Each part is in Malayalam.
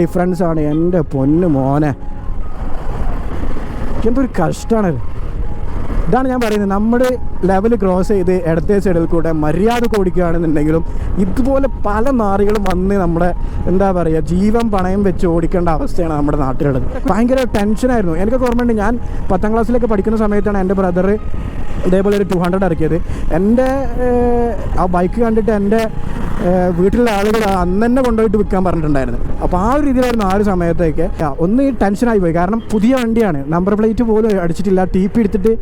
ഡിഫറൻസ് ആണ് എന്റെ പൊന്ന് മോനെ. എന്തൊരു കഷ്ടമാണ് ഇതാണ് ഞാൻ പറയുന്നത്. നമ്മുടെ ലെവൽ ക്രോസ് ചെയ്ത് ഇടത്തെ സൈഡിൽ കൂടെ മര്യാദ ഓടിക്കുകയാണെന്നുണ്ടെങ്കിലും ഇതുപോലെ പല നാറികളും വന്ന് നമ്മുടെ എന്താ പറയുക ജീവൻ പണയം വെച്ച് ഓടിക്കേണ്ട അവസ്ഥയാണ് നമ്മുടെ നാട്ടിലുള്ളത്. ഭയങ്കര ടെൻഷനായിരുന്നു എനിക്കൊക്കെ ഓർമ്മയുണ്ട് ഞാൻ പത്താം ക്ലാസ്സിലൊക്കെ പഠിക്കുന്ന സമയത്താണ് എന്റെ ബ്രദർ ഇതേപോലെ ഒരു ടു ഹൺഡ്രഡ് ഇറക്കിയത്. എന്റെ ആ ബൈക്ക് കണ്ടിട്ട് എന്റെ വീട്ടിലുള്ള ആളുകൾ അന്ന് തന്നെ കൊണ്ടുപോയിട്ട് വിൽക്കാൻ പറഞ്ഞിട്ടുണ്ടായിരുന്നു. അപ്പോൾ ആ ഒരു രീതിയിലായിരുന്നു ആ ഒരു സമയത്തേക്ക് ഒന്ന് ടെൻഷനായി പോയി. കാരണം പുതിയ വണ്ടിയാണ്. നമ്പർ പ്ലേറ്റ് പോലും അടിച്ചിട്ടില്ല. ടി പി എടുത്തിട്ട്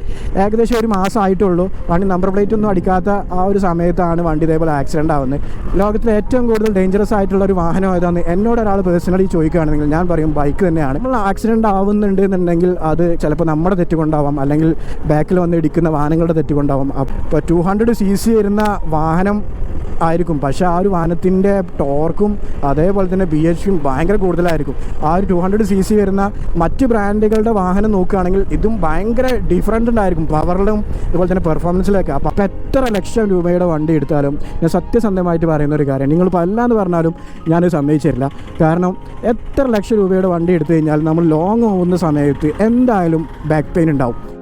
ഏകദേശം ഒരു മാസം ആയിട്ടുള്ളൂ. വണ്ടി നമ്പർ പ്ലേറ്റ് ഒന്നും അടിക്കാത്ത ആ ഒരു സമയത്താണ് വണ്ടി ഇതേപോലെ ആക്സിഡന്റ് ആവുന്നത്. ലോകത്തിൽ ഏറ്റവും കൂടുതൽ ഡേഞ്ചറസ് ആയിട്ടുള്ള ഒരു വാഹനം ഏതാണെന്ന് എന്നോട് ഒരാൾ പേഴ്സണലി ചോദിക്കുകയാണെങ്കിൽ ഞാൻ പറയും ബൈക്ക് തന്നെയാണ്. നമ്മൾ ആക്സിഡന്റ് ആവുന്നുണ്ട് എന്നുണ്ടെങ്കിൽ അത് ചിലപ്പോൾ നമ്മുടെ തെറ്റ് കൊണ്ടാവാം അല്ലെങ്കിൽ ബാക്കിൽ വന്ന് ഇടിക്കുന്ന വാഹനങ്ങളുടെ തെറ്റ് കൊണ്ടാവാം അപ്പോൾ ടു ഹൺഡ്രഡ് സി സി വരുന്ന വാഹനം ആയിരിക്കും. പക്ഷേ ആ ഒരു വാഹനത്തിന്റെ ടോർക്കും അതേപോലെ തന്നെ ബി എച്ച് പിയും ഭയങ്കര കൂടുതലായിരിക്കും. ആ ഒരു ടു ഹൺഡ്രഡ് സി സി വരുന്ന മറ്റ് ബ്രാൻഡുകളുടെ വാഹനം നോക്കുകയാണെങ്കിൽ ഇതും ഭയങ്കര ഡിഫറന്റ് ഉണ്ടായിരിക്കും. പവറിലും അതുപോലെ തന്നെ പെർഫോമൻസിലൊക്കെ അപ്പോൾ അപ്പോൾ എത്ര ലക്ഷം രൂപയുടെ വണ്ടി എടുത്താലും ഞാൻ സത്യസന്ധമായിട്ട് പറയുന്ന ഒരു കാര്യം നിങ്ങൾ അല്ല എന്ന് പറഞ്ഞാലും ഞാനത് സമ്മതിച്ചില്ല കാരണം എത്ര ലക്ഷം രൂപയുടെ വണ്ടി എടുത്തു കഴിഞ്ഞാൽ നമ്മൾ ലോങ് പോകുന്ന സമയത്ത് എന്തായാലും ബാക്ക് പെയിൻ ഉണ്ടാവും.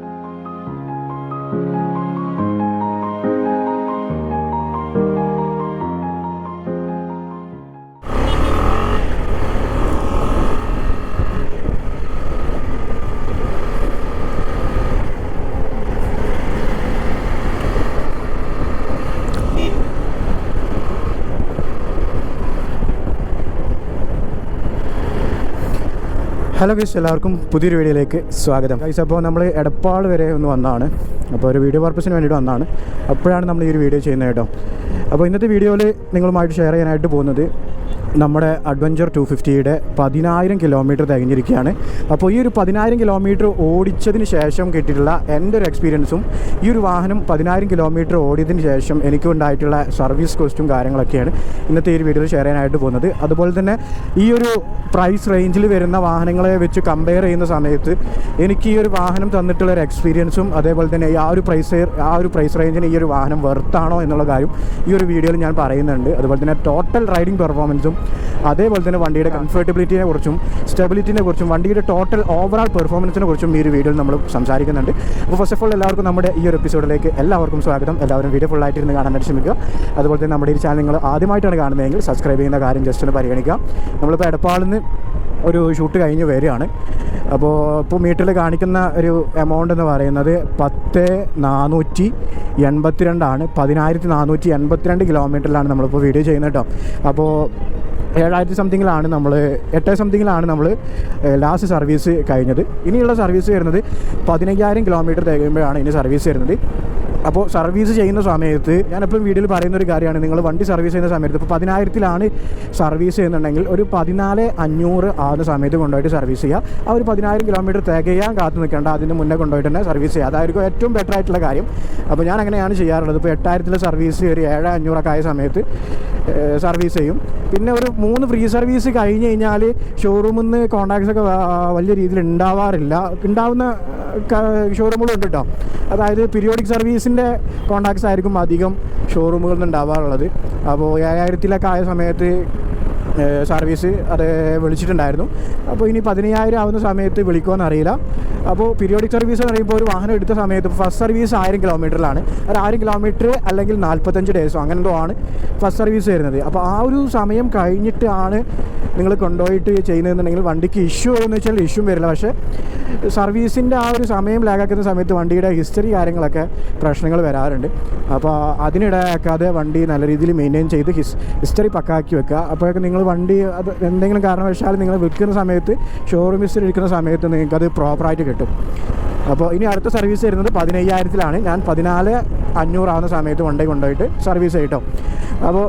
ഹലോ ഗൈസ് എല്ലാവർക്കും പുതിയൊരു വീഡിയോയിലേക്ക് സ്വാഗതം. ഗൈസ് അപ്പോൾ നമ്മൾ എടപ്പാൾ വരെ ഒന്ന് വന്നാണ്. അപ്പോൾ ഒരു വീഡിയോ പർപ്പസിന് വേണ്ടിയിട്ട് വന്നാണ്. അപ്പോഴാണ് നമ്മൾ ഈ ഒരു വീഡിയോ ചെയ്യുന്നത് കേട്ടോ. അപ്പോൾ ഇന്നത്തെ വീഡിയോയിൽ നിങ്ങളുമായിട്ട് ഷെയർ ചെയ്യാനായിട്ട് പോകുന്നത് നമ്മുടെ അഡ്വഞ്ചർ ടു ഫിഫ്റ്റിയുടെ പതിനായിരം കിലോമീറ്റർ തികഞ്ഞിരിക്കുകയാണ്. അപ്പോൾ ഈ ഒരു പതിനായിരം കിലോമീറ്റർ ഓടിച്ചതിന് ശേഷം കിട്ടിയിട്ടുള്ള എന്റെ ഒരു എക്സ്പീരിയൻസും ഈ ഒരു വാഹനം പതിനായിരം കിലോമീറ്റർ ഓടിയതിന് ശേഷം എനിക്ക് ഉണ്ടായിട്ടുള്ള സർവീസ് കോസ്റ്റും കാര്യങ്ങളൊക്കെയാണ് ഇന്നത്തെ ഈ വീഡിയോയിൽ ഷെയർ ചെയ്യാനായിട്ട് പോകുന്നത്. അതുപോലെ തന്നെ ഈ ഒരു പ്രൈസ് റേഞ്ചിൽ വരുന്ന വാഹനങ്ങളെ വെച്ച് കമ്പയർ ചെയ്യുന്ന സമയത്ത് എനിക്ക് ഈ ഒരു വാഹനം തന്നിട്ടുള്ള ഒരു എക്സ്പീരിയൻസും അതേപോലെ തന്നെ ആ ഒരു പ്രൈസ് ആ ഒരു പ്രൈസ് റേഞ്ചിന് ഈ ഒരു വാഹനം വെർത്താണോ എന്നുള്ള കാര്യം ഈ ഒരു വീഡിയോയിൽ ഞാൻ പറയുന്നുണ്ട്. അതുപോലെ തന്നെ ടോട്ടൽ റൈഡിംഗ് പെർഫോമൻസും അതേപോലെ തന്നെ വണ്ടിയുടെ കംഫർട്ടബിലിറ്റിനെ കുറിച്ചും സ്റ്റെബിലിറ്റിനെ കുറിച്ചും വണ്ടിയുടെ ടോട്ടൽ ഓവറോൾ പെർഫോമൻസിനെ കുറിച്ചും ഈ ഒരു വീഡിയോയിൽ നമ്മൾ സംസാരിക്കുന്നുണ്ട്. അപ്പോൾ ഫസ്റ്റ് ഓഫ് ഓൾ എല്ലാവർക്കും നമ്മുടെ ഈ ഒരു എപ്പിസോഡിലേക്ക് എല്ലാവർക്കും സ്വാഗതം. എല്ലാവരും വീഡിയോ ഫുൾ ആയിട്ട് ഇരുന്ന് കാണാനായിട്ട് ശ്രമിക്കുക അതുപോലെ തന്നെ നമ്മുടെ ഈ ചാനൽ നിങ്ങൾ ആദ്യമായിട്ടാണ് കാണുന്നതെങ്കിൽ സബ്സ്ക്രൈബ് ചെയ്യുന്ന കാര്യം ജസ്റ്റ് ഒന്ന് പരിഗണിക്കുക. നമ്മളിപ്പോൾ എടപ്പാളിൽ നിന്ന് ഒരു ഷൂട്ട് കഴിഞ്ഞ് വരികയാണ്. അപ്പോൾ ഇപ്പോൾ മീറ്ററിൽ കാണിക്കുന്ന ഒരു എമൗണ്ട് എന്ന് പറയുന്നത് പത്ത് നാനൂറ്റി എൺപത്തിരണ്ടാണ്. പതിനായിരത്തി നാനൂറ്റി എൺപത്തിരണ്ട് കിലോമീറ്ററിലാണ് നമ്മളിപ്പോൾ വീഡിയോ ചെയ്യുന്നത് കേട്ടോ. അപ്പോൾ ഏഴായിരത്തി സംതിങ്ങിലാണ് നമ്മൾ എട്ട് സംതിങ്ങിലാണ് നമ്മൾ ലാസ്റ്റ് സർവീസ് കഴിഞ്ഞത്. ഇനിയുള്ള സർവീസ് വരുന്നത് പതിനയ്യായിരം കിലോമീറ്റർ തികയുമ്പോഴാണ് ഇനി സർവീസ് വരുന്നത്. അപ്പോൾ സർവീസ് ചെയ്യുന്ന സമയത്ത് ഞാനിപ്പോൾ വീഡിയോയിൽ പറയുന്ന ഒരു കാര്യമാണ്. നിങ്ങൾ വണ്ടി സർവീസ് ചെയ്യുന്ന സമയത്ത് ഇപ്പോൾ പതിനായിരത്തിലാണ് സർവീസ് ചെയ്യുന്നുണ്ടെങ്കിൽ ഒരു പതിനാല് അഞ്ഞൂറ് ആവുന്ന സമയത്ത് കൊണ്ടുപോയിട്ട് സർവീസ് ചെയ്യുക. ആ ഒരു പതിനായിരം കിലോമീറ്റർ തികയാൻ കാത്തു നിൽക്കേണ്ട. അതിന് മുന്നേ കൊണ്ടുപോയിട്ട് തന്നെ സർവീസ് ചെയ്യുക. അതായിരിക്കും ഏറ്റവും ബെറ്റർ ആയിട്ടുള്ള കാര്യം. അപ്പോൾ ഞാൻ അങ്ങനെയാണ് ചെയ്യാറുള്ളത്. ഇപ്പോൾ എട്ടായിരത്തിലെ സർവീസ് ഒരു ഏഴ് അഞ്ഞൂറൊക്കെ ആയ സമയത്ത് സർവീസ് ചെയ്യും. പിന്നെ ഒരു മൂന്ന് ഫ്രീ സർവീസ് കഴിഞ്ഞ് കഴിഞ്ഞാൽ ഷോറൂമിൽ നിന്ന് കോൺടാക്ട്സ് ഒക്കെ വലിയ രീതിയിൽ ഉണ്ടാവാറില്ല. ഉണ്ടാവുന്ന ഷോറൂമുകളും ഉണ്ട് കേട്ടോ അതായത് പീരിയോഡിക് സർവീസിന്റെ കോണ്ടാക്ട്സ് ആയിരിക്കും അധികം ഷോറൂമുകളിൽ ഉണ്ടാവാറുള്ളത്. അപ്പോൾ ഏഴായിരത്തിലൊക്കെ ആയ സമയത്ത് സർവീസ് അത് വിളിച്ചിട്ടുണ്ടായിരുന്നു. അപ്പോൾ ഇനി പതിനയ്യായിരം ആവുന്ന സമയത്ത് വിളിക്കുമെന്ന് അറിയില്ല. അപ്പോൾ പീരിയോഡിക് സർവീസ് എന്ന് പറയുമ്പോൾ ഒരു വാഹനം എടുത്ത സമയത്ത് ഫസ്റ്റ് സർവീസ് ആയിരം കിലോമീറ്ററിലാണ് അത് ആയിരം കിലോമീറ്റർ അല്ലെങ്കിൽ നാൽപ്പത്തഞ്ച് ഡേയ്സോ അങ്ങനെ എന്തോ ആണ് ഫസ്റ്റ് സർവീസ് വരുന്നത്. അപ്പോൾ ആ ഒരു സമയം കഴിഞ്ഞിട്ടാണ് നിങ്ങൾ കൊണ്ടുപോയിട്ട് ചെയ്യുന്നതെന്നുണ്ടെങ്കിൽ വണ്ടിക്ക് ഇഷ്യൂ എന്ന് വെച്ചാൽ ഇഷ്യൂ വരില്ല. പക്ഷേ സർവീസിന്റെ ആ ഒരു സമയം ലാഗാക്കുന്ന സമയത്ത് വണ്ടിയുടെ ഹിസ്റ്ററി കാര്യങ്ങളൊക്കെ പ്രശ്നങ്ങൾ വരാറുണ്ട്. അപ്പോൾ അതിനിടയാക്കാതെ വണ്ടി നല്ല രീതിയിൽ മെയിന്റെയിൻ ചെയ്ത് ഹിസ് ഹിസ്റ്ററി പക്കാക്കി വെക്കുക. അപ്പോഴൊക്കെ നിങ്ങൾ വണ്ടി അത് എന്തെങ്കിലും കാരണവശാൽ നിങ്ങൾ വിൽക്കുന്ന സമയത്ത് ഷോറൂം ഹിസ്റ്ററി എടുക്കുന്ന സമയത്ത് നിങ്ങൾക്കത് പ്രോപ്പറായിട്ട് കിട്ടും. അപ്പോൾ ഇനി അടുത്ത സർവീസ് വരുന്നത് പതിനയ്യായിരത്തിലാണ്. ഞാൻ പതിനാല് അഞ്ഞൂറാവുന്ന സമയത്ത് വണ്ടി കൊണ്ടുപോയിട്ട് സർവീസ് ചെയ്യട്ടോ. അപ്പോൾ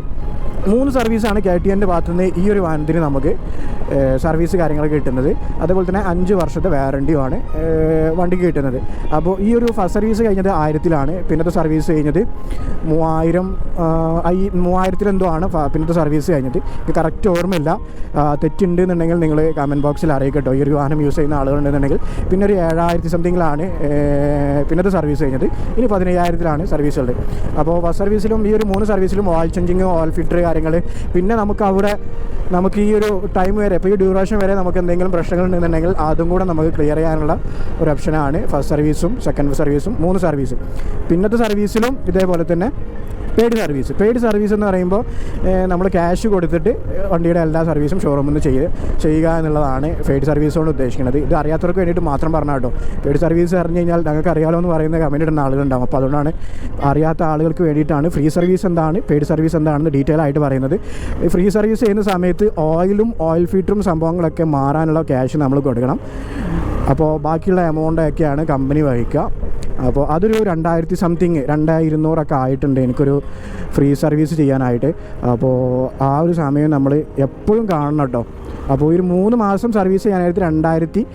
മൂന്ന് സർവീസാണ് കെ ടി എന്റെ ഭാഗത്തു നിന്ന് ഈ ഒരു വാഹനത്തിന് നമുക്ക് സർവീസ് കാര്യങ്ങൾ കിട്ടുന്നത്. അതുപോലെ തന്നെ അഞ്ച് വർഷത്തെ വാറണ്ടിയുമാണ് വണ്ടി വണ്ടിക്ക് കിട്ടുന്നത്. അപ്പോൾ ഈ ഒരു ഫസ്റ്റ് സർവീസ് കഴിഞ്ഞത് ആയിരത്തിലാണ്. പിന്നത്തെ സർവീസ് കഴിഞ്ഞത് മൂവായിരം ഐ മൂവായിരത്തിലെന്തോ ആണ് പിന്നത്തെ സർവീസ് കഴിഞ്ഞത്. കറക്റ്റ് ഓർമ്മയില്ല. ആഹ്, തെറ്റുണ്ട് എന്നുണ്ടെങ്കിൽ നിങ്ങൾ കമന്റ് ബോക്സിൽ അറിയിക്കട്ടോ. ഈ ഒരു വാഹനം യൂസ് ചെയ്യുന്ന ആളുകളുണ്ടെന്നുണ്ടെങ്കിൽ. പിന്നെ ഒരു ഏഴായിരത്തി സംതിങ്ങിലാണ് പിന്നത്തെ സർവീസ് കഴിഞ്ഞത്. ഇനി പതിനയ്യായിരത്തിലാണ് സർവീസ് ഉള്ളത്. അപ്പോൾ ഫസ്റ്റ് സർവീസിലും ഈ ഒരു മൂന്ന് സർവീസിലും ഓയിൽ ചേഞ്ചിങ് ഓയിൽ ഫിൽറ്റർ കാര്യങ്ങൾ പിന്നെ നമുക്ക് അവിടെ നമുക്ക് ഈ ഒരു ടൈം വരെ ഇപ്പോൾ ഈ ഡ്യൂറേഷൻ വരെ നമുക്ക് എന്തെങ്കിലും പ്രശ്നങ്ങൾ ഉണ്ടെന്നുണ്ടെങ്കിൽ അതും കൂടെ നമുക്ക് ക്ലിയർ ചെയ്യാനുള്ള ഒരു ഓപ്ഷനാണ് ഫസ്റ്റ് സർവീസും സെക്കൻഡ് സർവീസും മൂന്ന് സർവീസും പിന്നത്തെ സർവീസിലും ഇതേപോലെ തന്നെ പെയ്ഡ് സർവീസ് പെയ്ഡ് സർവീസ് എന്ന് പറയുമ്പോൾ നമ്മൾ ക്യാഷ് കൊടുത്തിട്ട് വണ്ടിയുടെ എല്ലാ സർവീസും ഷോറൂമിൽ നിന്ന് ചെയ്ത് ചെയ്യുക എന്നുള്ളതാണ് പെയ്ഡ് സർവീസ് കൊണ്ട് ഉദ്ദേശിക്കുന്നത്. ഇത് അറിയാത്തവർക്ക് വേണ്ടിയിട്ട് മാത്രം പറഞ്ഞാൽ കേട്ടോ. പെയ്ഡ് സർവീസ് അറിഞ്ഞു കഴിഞ്ഞാൽ ഞങ്ങൾക്ക് അറിയാലോ എന്ന് പറയുന്ന കമന്റ് ഇടുന്ന ആളുകളുണ്ടാവും. അപ്പോൾ അതുകൊണ്ടാണ് അറിയാത്ത ആളുകൾക്ക് വേണ്ടിയിട്ടാണ് ഫ്രീ സർവീസ് എന്താണ് പെയ്ഡ് സർവീസ് എന്താണെന്ന് ഡീറ്റെയിൽ ആയിട്ട് പറയുന്നത്. ഫ്രീ സർവീസ് ചെയ്യുന്ന സമയത്ത് ഓയിലും ഓയിൽ ഫിൽറ്ററും സംഭവങ്ങളൊക്കെ മാറാനുള്ള ക്യാഷ് നമ്മൾ കൊടുക്കണം. അപ്പോൾ ബാക്കിയുള്ള എമൗണ്ടൊക്കെയാണ് കമ്പനി വഹിക്കുക. അപ്പോൾ അതൊരു രണ്ടായിരത്തി സംതിങ് രണ്ടായിരുന്നൂറൊക്കെ ആയിട്ടുണ്ട് എനിക്കൊരു ഫ്രീ സർവീസ് ചെയ്യാനായിട്ട്. അപ്പോൾ ആ ഒരു സമയം നമ്മൾ എപ്പോഴും കാണണം കേട്ടോ. അപ്പോൾ ഒരു മൂന്ന് മാസം സർവീസ് ചെയ്യാനായിട്ട് രണ്ടായിരത്തി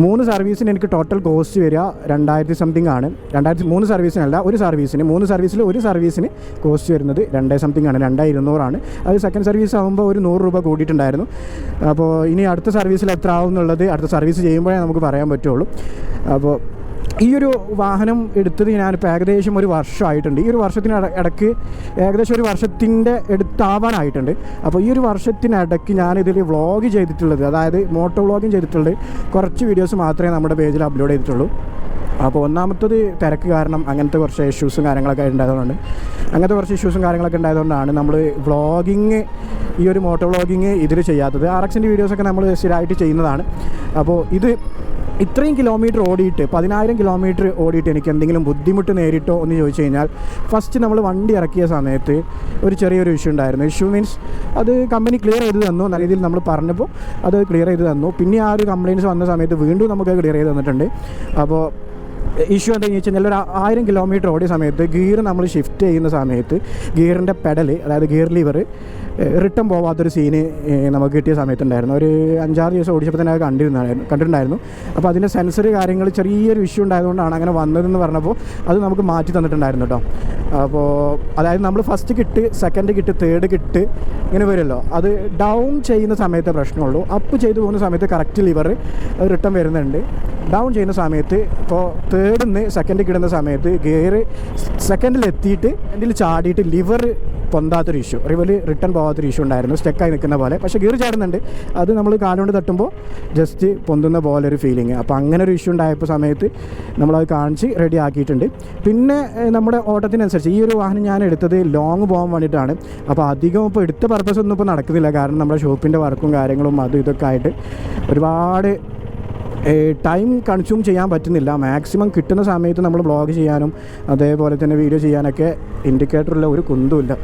മൂന്ന് സർവീസിന് എനിക്ക് ടോട്ടൽ കോസ്റ്റ് വരിക രണ്ടായിരത്തി സംതിങ് ആണ്. രണ്ടായിരത്തി മൂന്ന് സർവീസിനല്ല ഒരു സർവീസിന് മൂന്ന് സർവീസിൽ ഒരു സർവീസിന് കോസ്റ്റ് വരുന്നത് രണ്ടേ സംതിങ് ആണ് രണ്ടേ ഇരുന്നൂറാണ് അത് സെക്കൻഡ് സർവീസ് ആകുമ്പോൾ ഒരു നൂറ് രൂപ കൂടിയിട്ടുണ്ടായിരുന്നു. അപ്പോൾ ഇനി അടുത്ത സർവീസിൽ എത്ര ആവും എന്നുള്ളത് അടുത്ത സർവീസ് ചെയ്യുമ്പോഴേ നമുക്ക് പറയാൻ പറ്റുള്ളൂ. അപ്പോൾ ഈ ഒരു വാഹനം എടുത്തത് ഞാനിപ്പോൾ ഏകദേശം ഒരു വർഷമായിട്ടുണ്ട്. ഈ ഒരു വർഷത്തിന് ഇട- ഇടയ്ക്ക് ഏകദേശം ഒരു വർഷത്തിന്റെ എടുത്താവാനായിട്ടുണ്ട് അപ്പോൾ ഈ ഒരു വർഷത്തിനിടയ്ക്ക് ഞാനിതിൽ വ്ളോഗ് ചെയ്തിട്ടുള്ളത് അതായത് മോട്ടോ വ്ളോഗിങ് ചെയ്തിട്ടുള്ളത് കുറച്ച് വീഡിയോസ് മാത്രമേ നമ്മുടെ പേജിൽ അപ്ലോഡ് ചെയ്തിട്ടുള്ളൂ. അപ്പോൾ ഒന്നാമത്തത് തിരക്ക് കാരണം അങ്ങനത്തെ കുറച്ച് ഇഷ്യൂസും കാര്യങ്ങളൊക്കെ ഉണ്ടായതുകൊണ്ട്. അങ്ങനത്തെ കുറച്ച് ഇഷ്യൂസും കാര്യങ്ങളൊക്കെ ഉണ്ടായതുകൊണ്ടാണ് നമ്മൾ വ്ളോഗിങ് ഈ ഒരു മോട്ടോ വ്ളോഗിങ് ഇതിൽ ചെയ്യാത്തത്. ആർ എക്സിന്റെ വീഡിയോസൊക്കെ നമ്മൾ സ്ഥിരമായിട്ട് ചെയ്യുന്നതാണ്. അപ്പോൾ ഇത് ഇത്രയും കിലോമീറ്റർ ഓടിയിട്ട് പതിനായിരം കിലോമീറ്റർ ഓടിയിട്ട് എനിക്ക് എന്തെങ്കിലും ബുദ്ധിമുട്ട് നേരിട്ടോ എന്ന് ചോദിച്ചു കഴിഞ്ഞാൽ ഫസ്റ്റ് നമ്മൾ വണ്ടി ഇറക്കിയ സമയത്ത് ഒരു ചെറിയൊരു ഇഷ്യൂ ഉണ്ടായിരുന്നു. ഇഷ്യൂ മീൻസ് അത് കമ്പനി ക്ലിയർ ചെയ്ത് തന്നു നല്ല രീതിയിൽ നമ്മൾ പറഞ്ഞപ്പോൾ അത് ക്ലിയർ ചെയ്ത് തന്നു. പിന്നെ ആ ഒരു കംപ്ലയിന്റ്സ് വന്ന സമയത്ത് വീണ്ടും നമുക്ക് ക്ലിയർ ചെയ്ത് തന്നിട്ടുണ്ട്. അപ്പോൾ ഇഷ്യൂ എന്താണെന്ന് വെച്ച് കഴിഞ്ഞാൽ ഒരു ആയിരം കിലോമീറ്റർ ഓടിയ സമയത്ത് ഗിയർ നമ്മൾ ഷിഫ്റ്റ് ചെയ്യുന്ന സമയത്ത് ഗിയറിന്റെ പെഡൽ അതായത് ഗിയർ ലിവർ റിട്ടേൺ പോവാത്തൊരു സീന് നമുക്ക് കിട്ടിയ സമയത്തുണ്ടായിരുന്നു. ഒരു അഞ്ചാറ് ദിവസം ഓടിച്ചപ്പോൾ തന്നെ അത് കണ്ടിരുന്നായിരുന്നു കണ്ടിട്ടുണ്ടായിരുന്നു. അപ്പോൾ അതിന്റെ സെൻസർ കാര്യങ്ങൾ ചെറിയൊരു ഇഷ്യൂ ഉണ്ടായതുകൊണ്ടാണ് അങ്ങനെ വന്നതെന്ന് പറഞ്ഞപ്പോൾ അത് നമുക്ക് മാറ്റി തന്നിട്ടുണ്ടായിരുന്നു കേട്ടോ അപ്പോൾ അതായത് നമ്മൾ ഫസ്റ്റ് കിട്ട് സെക്കൻഡ് കിട്ട് തേർഡ് കിട്ട് ഇങ്ങനെ വരുമല്ലോ അത് ഡൗൺ ചെയ്യുന്ന സമയത്തെ പ്രശ്നമുള്ളൂ. അപ്പ് ചെയ്തു പോകുന്ന സമയത്ത് കറക്റ്റ് ലിവർ റിട്ടേൺ വരുന്നുണ്ട്. ഡൗൺ ചെയ്യുന്ന സമയത്ത് ഇപ്പോൾ തേർഡിൽ നിന്ന് സെക്കൻഡ് കിടുന്ന സമയത്ത് ഗിയർ സെക്കൻഡിൽ എത്തിയിട്ട് അതിൽ ചാടിയിട്ട് ലിവർ പൊന്താത്തൊരു ഇഷ്യൂ റിവൽ റിട്ടേൺ പോകാത്തൊരു ഇഷ്യൂ ഉണ്ടായിരുന്നു. സ്റ്റെക്കായി നിൽക്കുന്ന പോലെ. പക്ഷേ ഗിയർ ചാടുന്നുണ്ട് അത് നമ്മൾ കാലുകൊണ്ട് തട്ടുമ്പോൾ ജസ്റ്റ് പൊന്തുന്ന പോലെ ഒരു ഫീലിംഗ് അപ്പോൾ അങ്ങനെ ഒരു ഇഷ്യൂ ഉണ്ടായപ്പോൾ സമയത്ത് നമ്മളത് കാണിച്ച് റെഡി ആക്കിയിട്ടുണ്ട്. പിന്നെ നമ്മുടെ ഓട്ടത്തിനനുസരിച്ച് ഈ ഒരു വാഹനം ഞാൻ എടുത്തത് ലോങ് പോകാൻ വേണ്ടിയിട്ടാണ്. അപ്പോൾ അധികം ഇപ്പോൾ എടുത്ത പർപ്പസ് ഒന്നും ഇപ്പോൾ നടക്കുന്നില്ല. കാരണം നമ്മുടെ ഷോപ്പിന്റെ വർക്കും കാര്യങ്ങളും അതും ഇതൊക്കെ ആയിട്ട് ഒരുപാട് ടൈം കൺസ്യൂം ചെയ്യാൻ പറ്റുന്നില്ല. മാക്സിമം കിട്ടുന്ന സമയത്ത് നമ്മൾ ബ്ലോഗ് ചെയ്യാനും അതേപോലെ തന്നെ വീഡിയോ ചെയ്യാനൊക്കെ ഇൻഡിക്കേറ്ററുള്ള ഒരു കുന്തുമില്ല.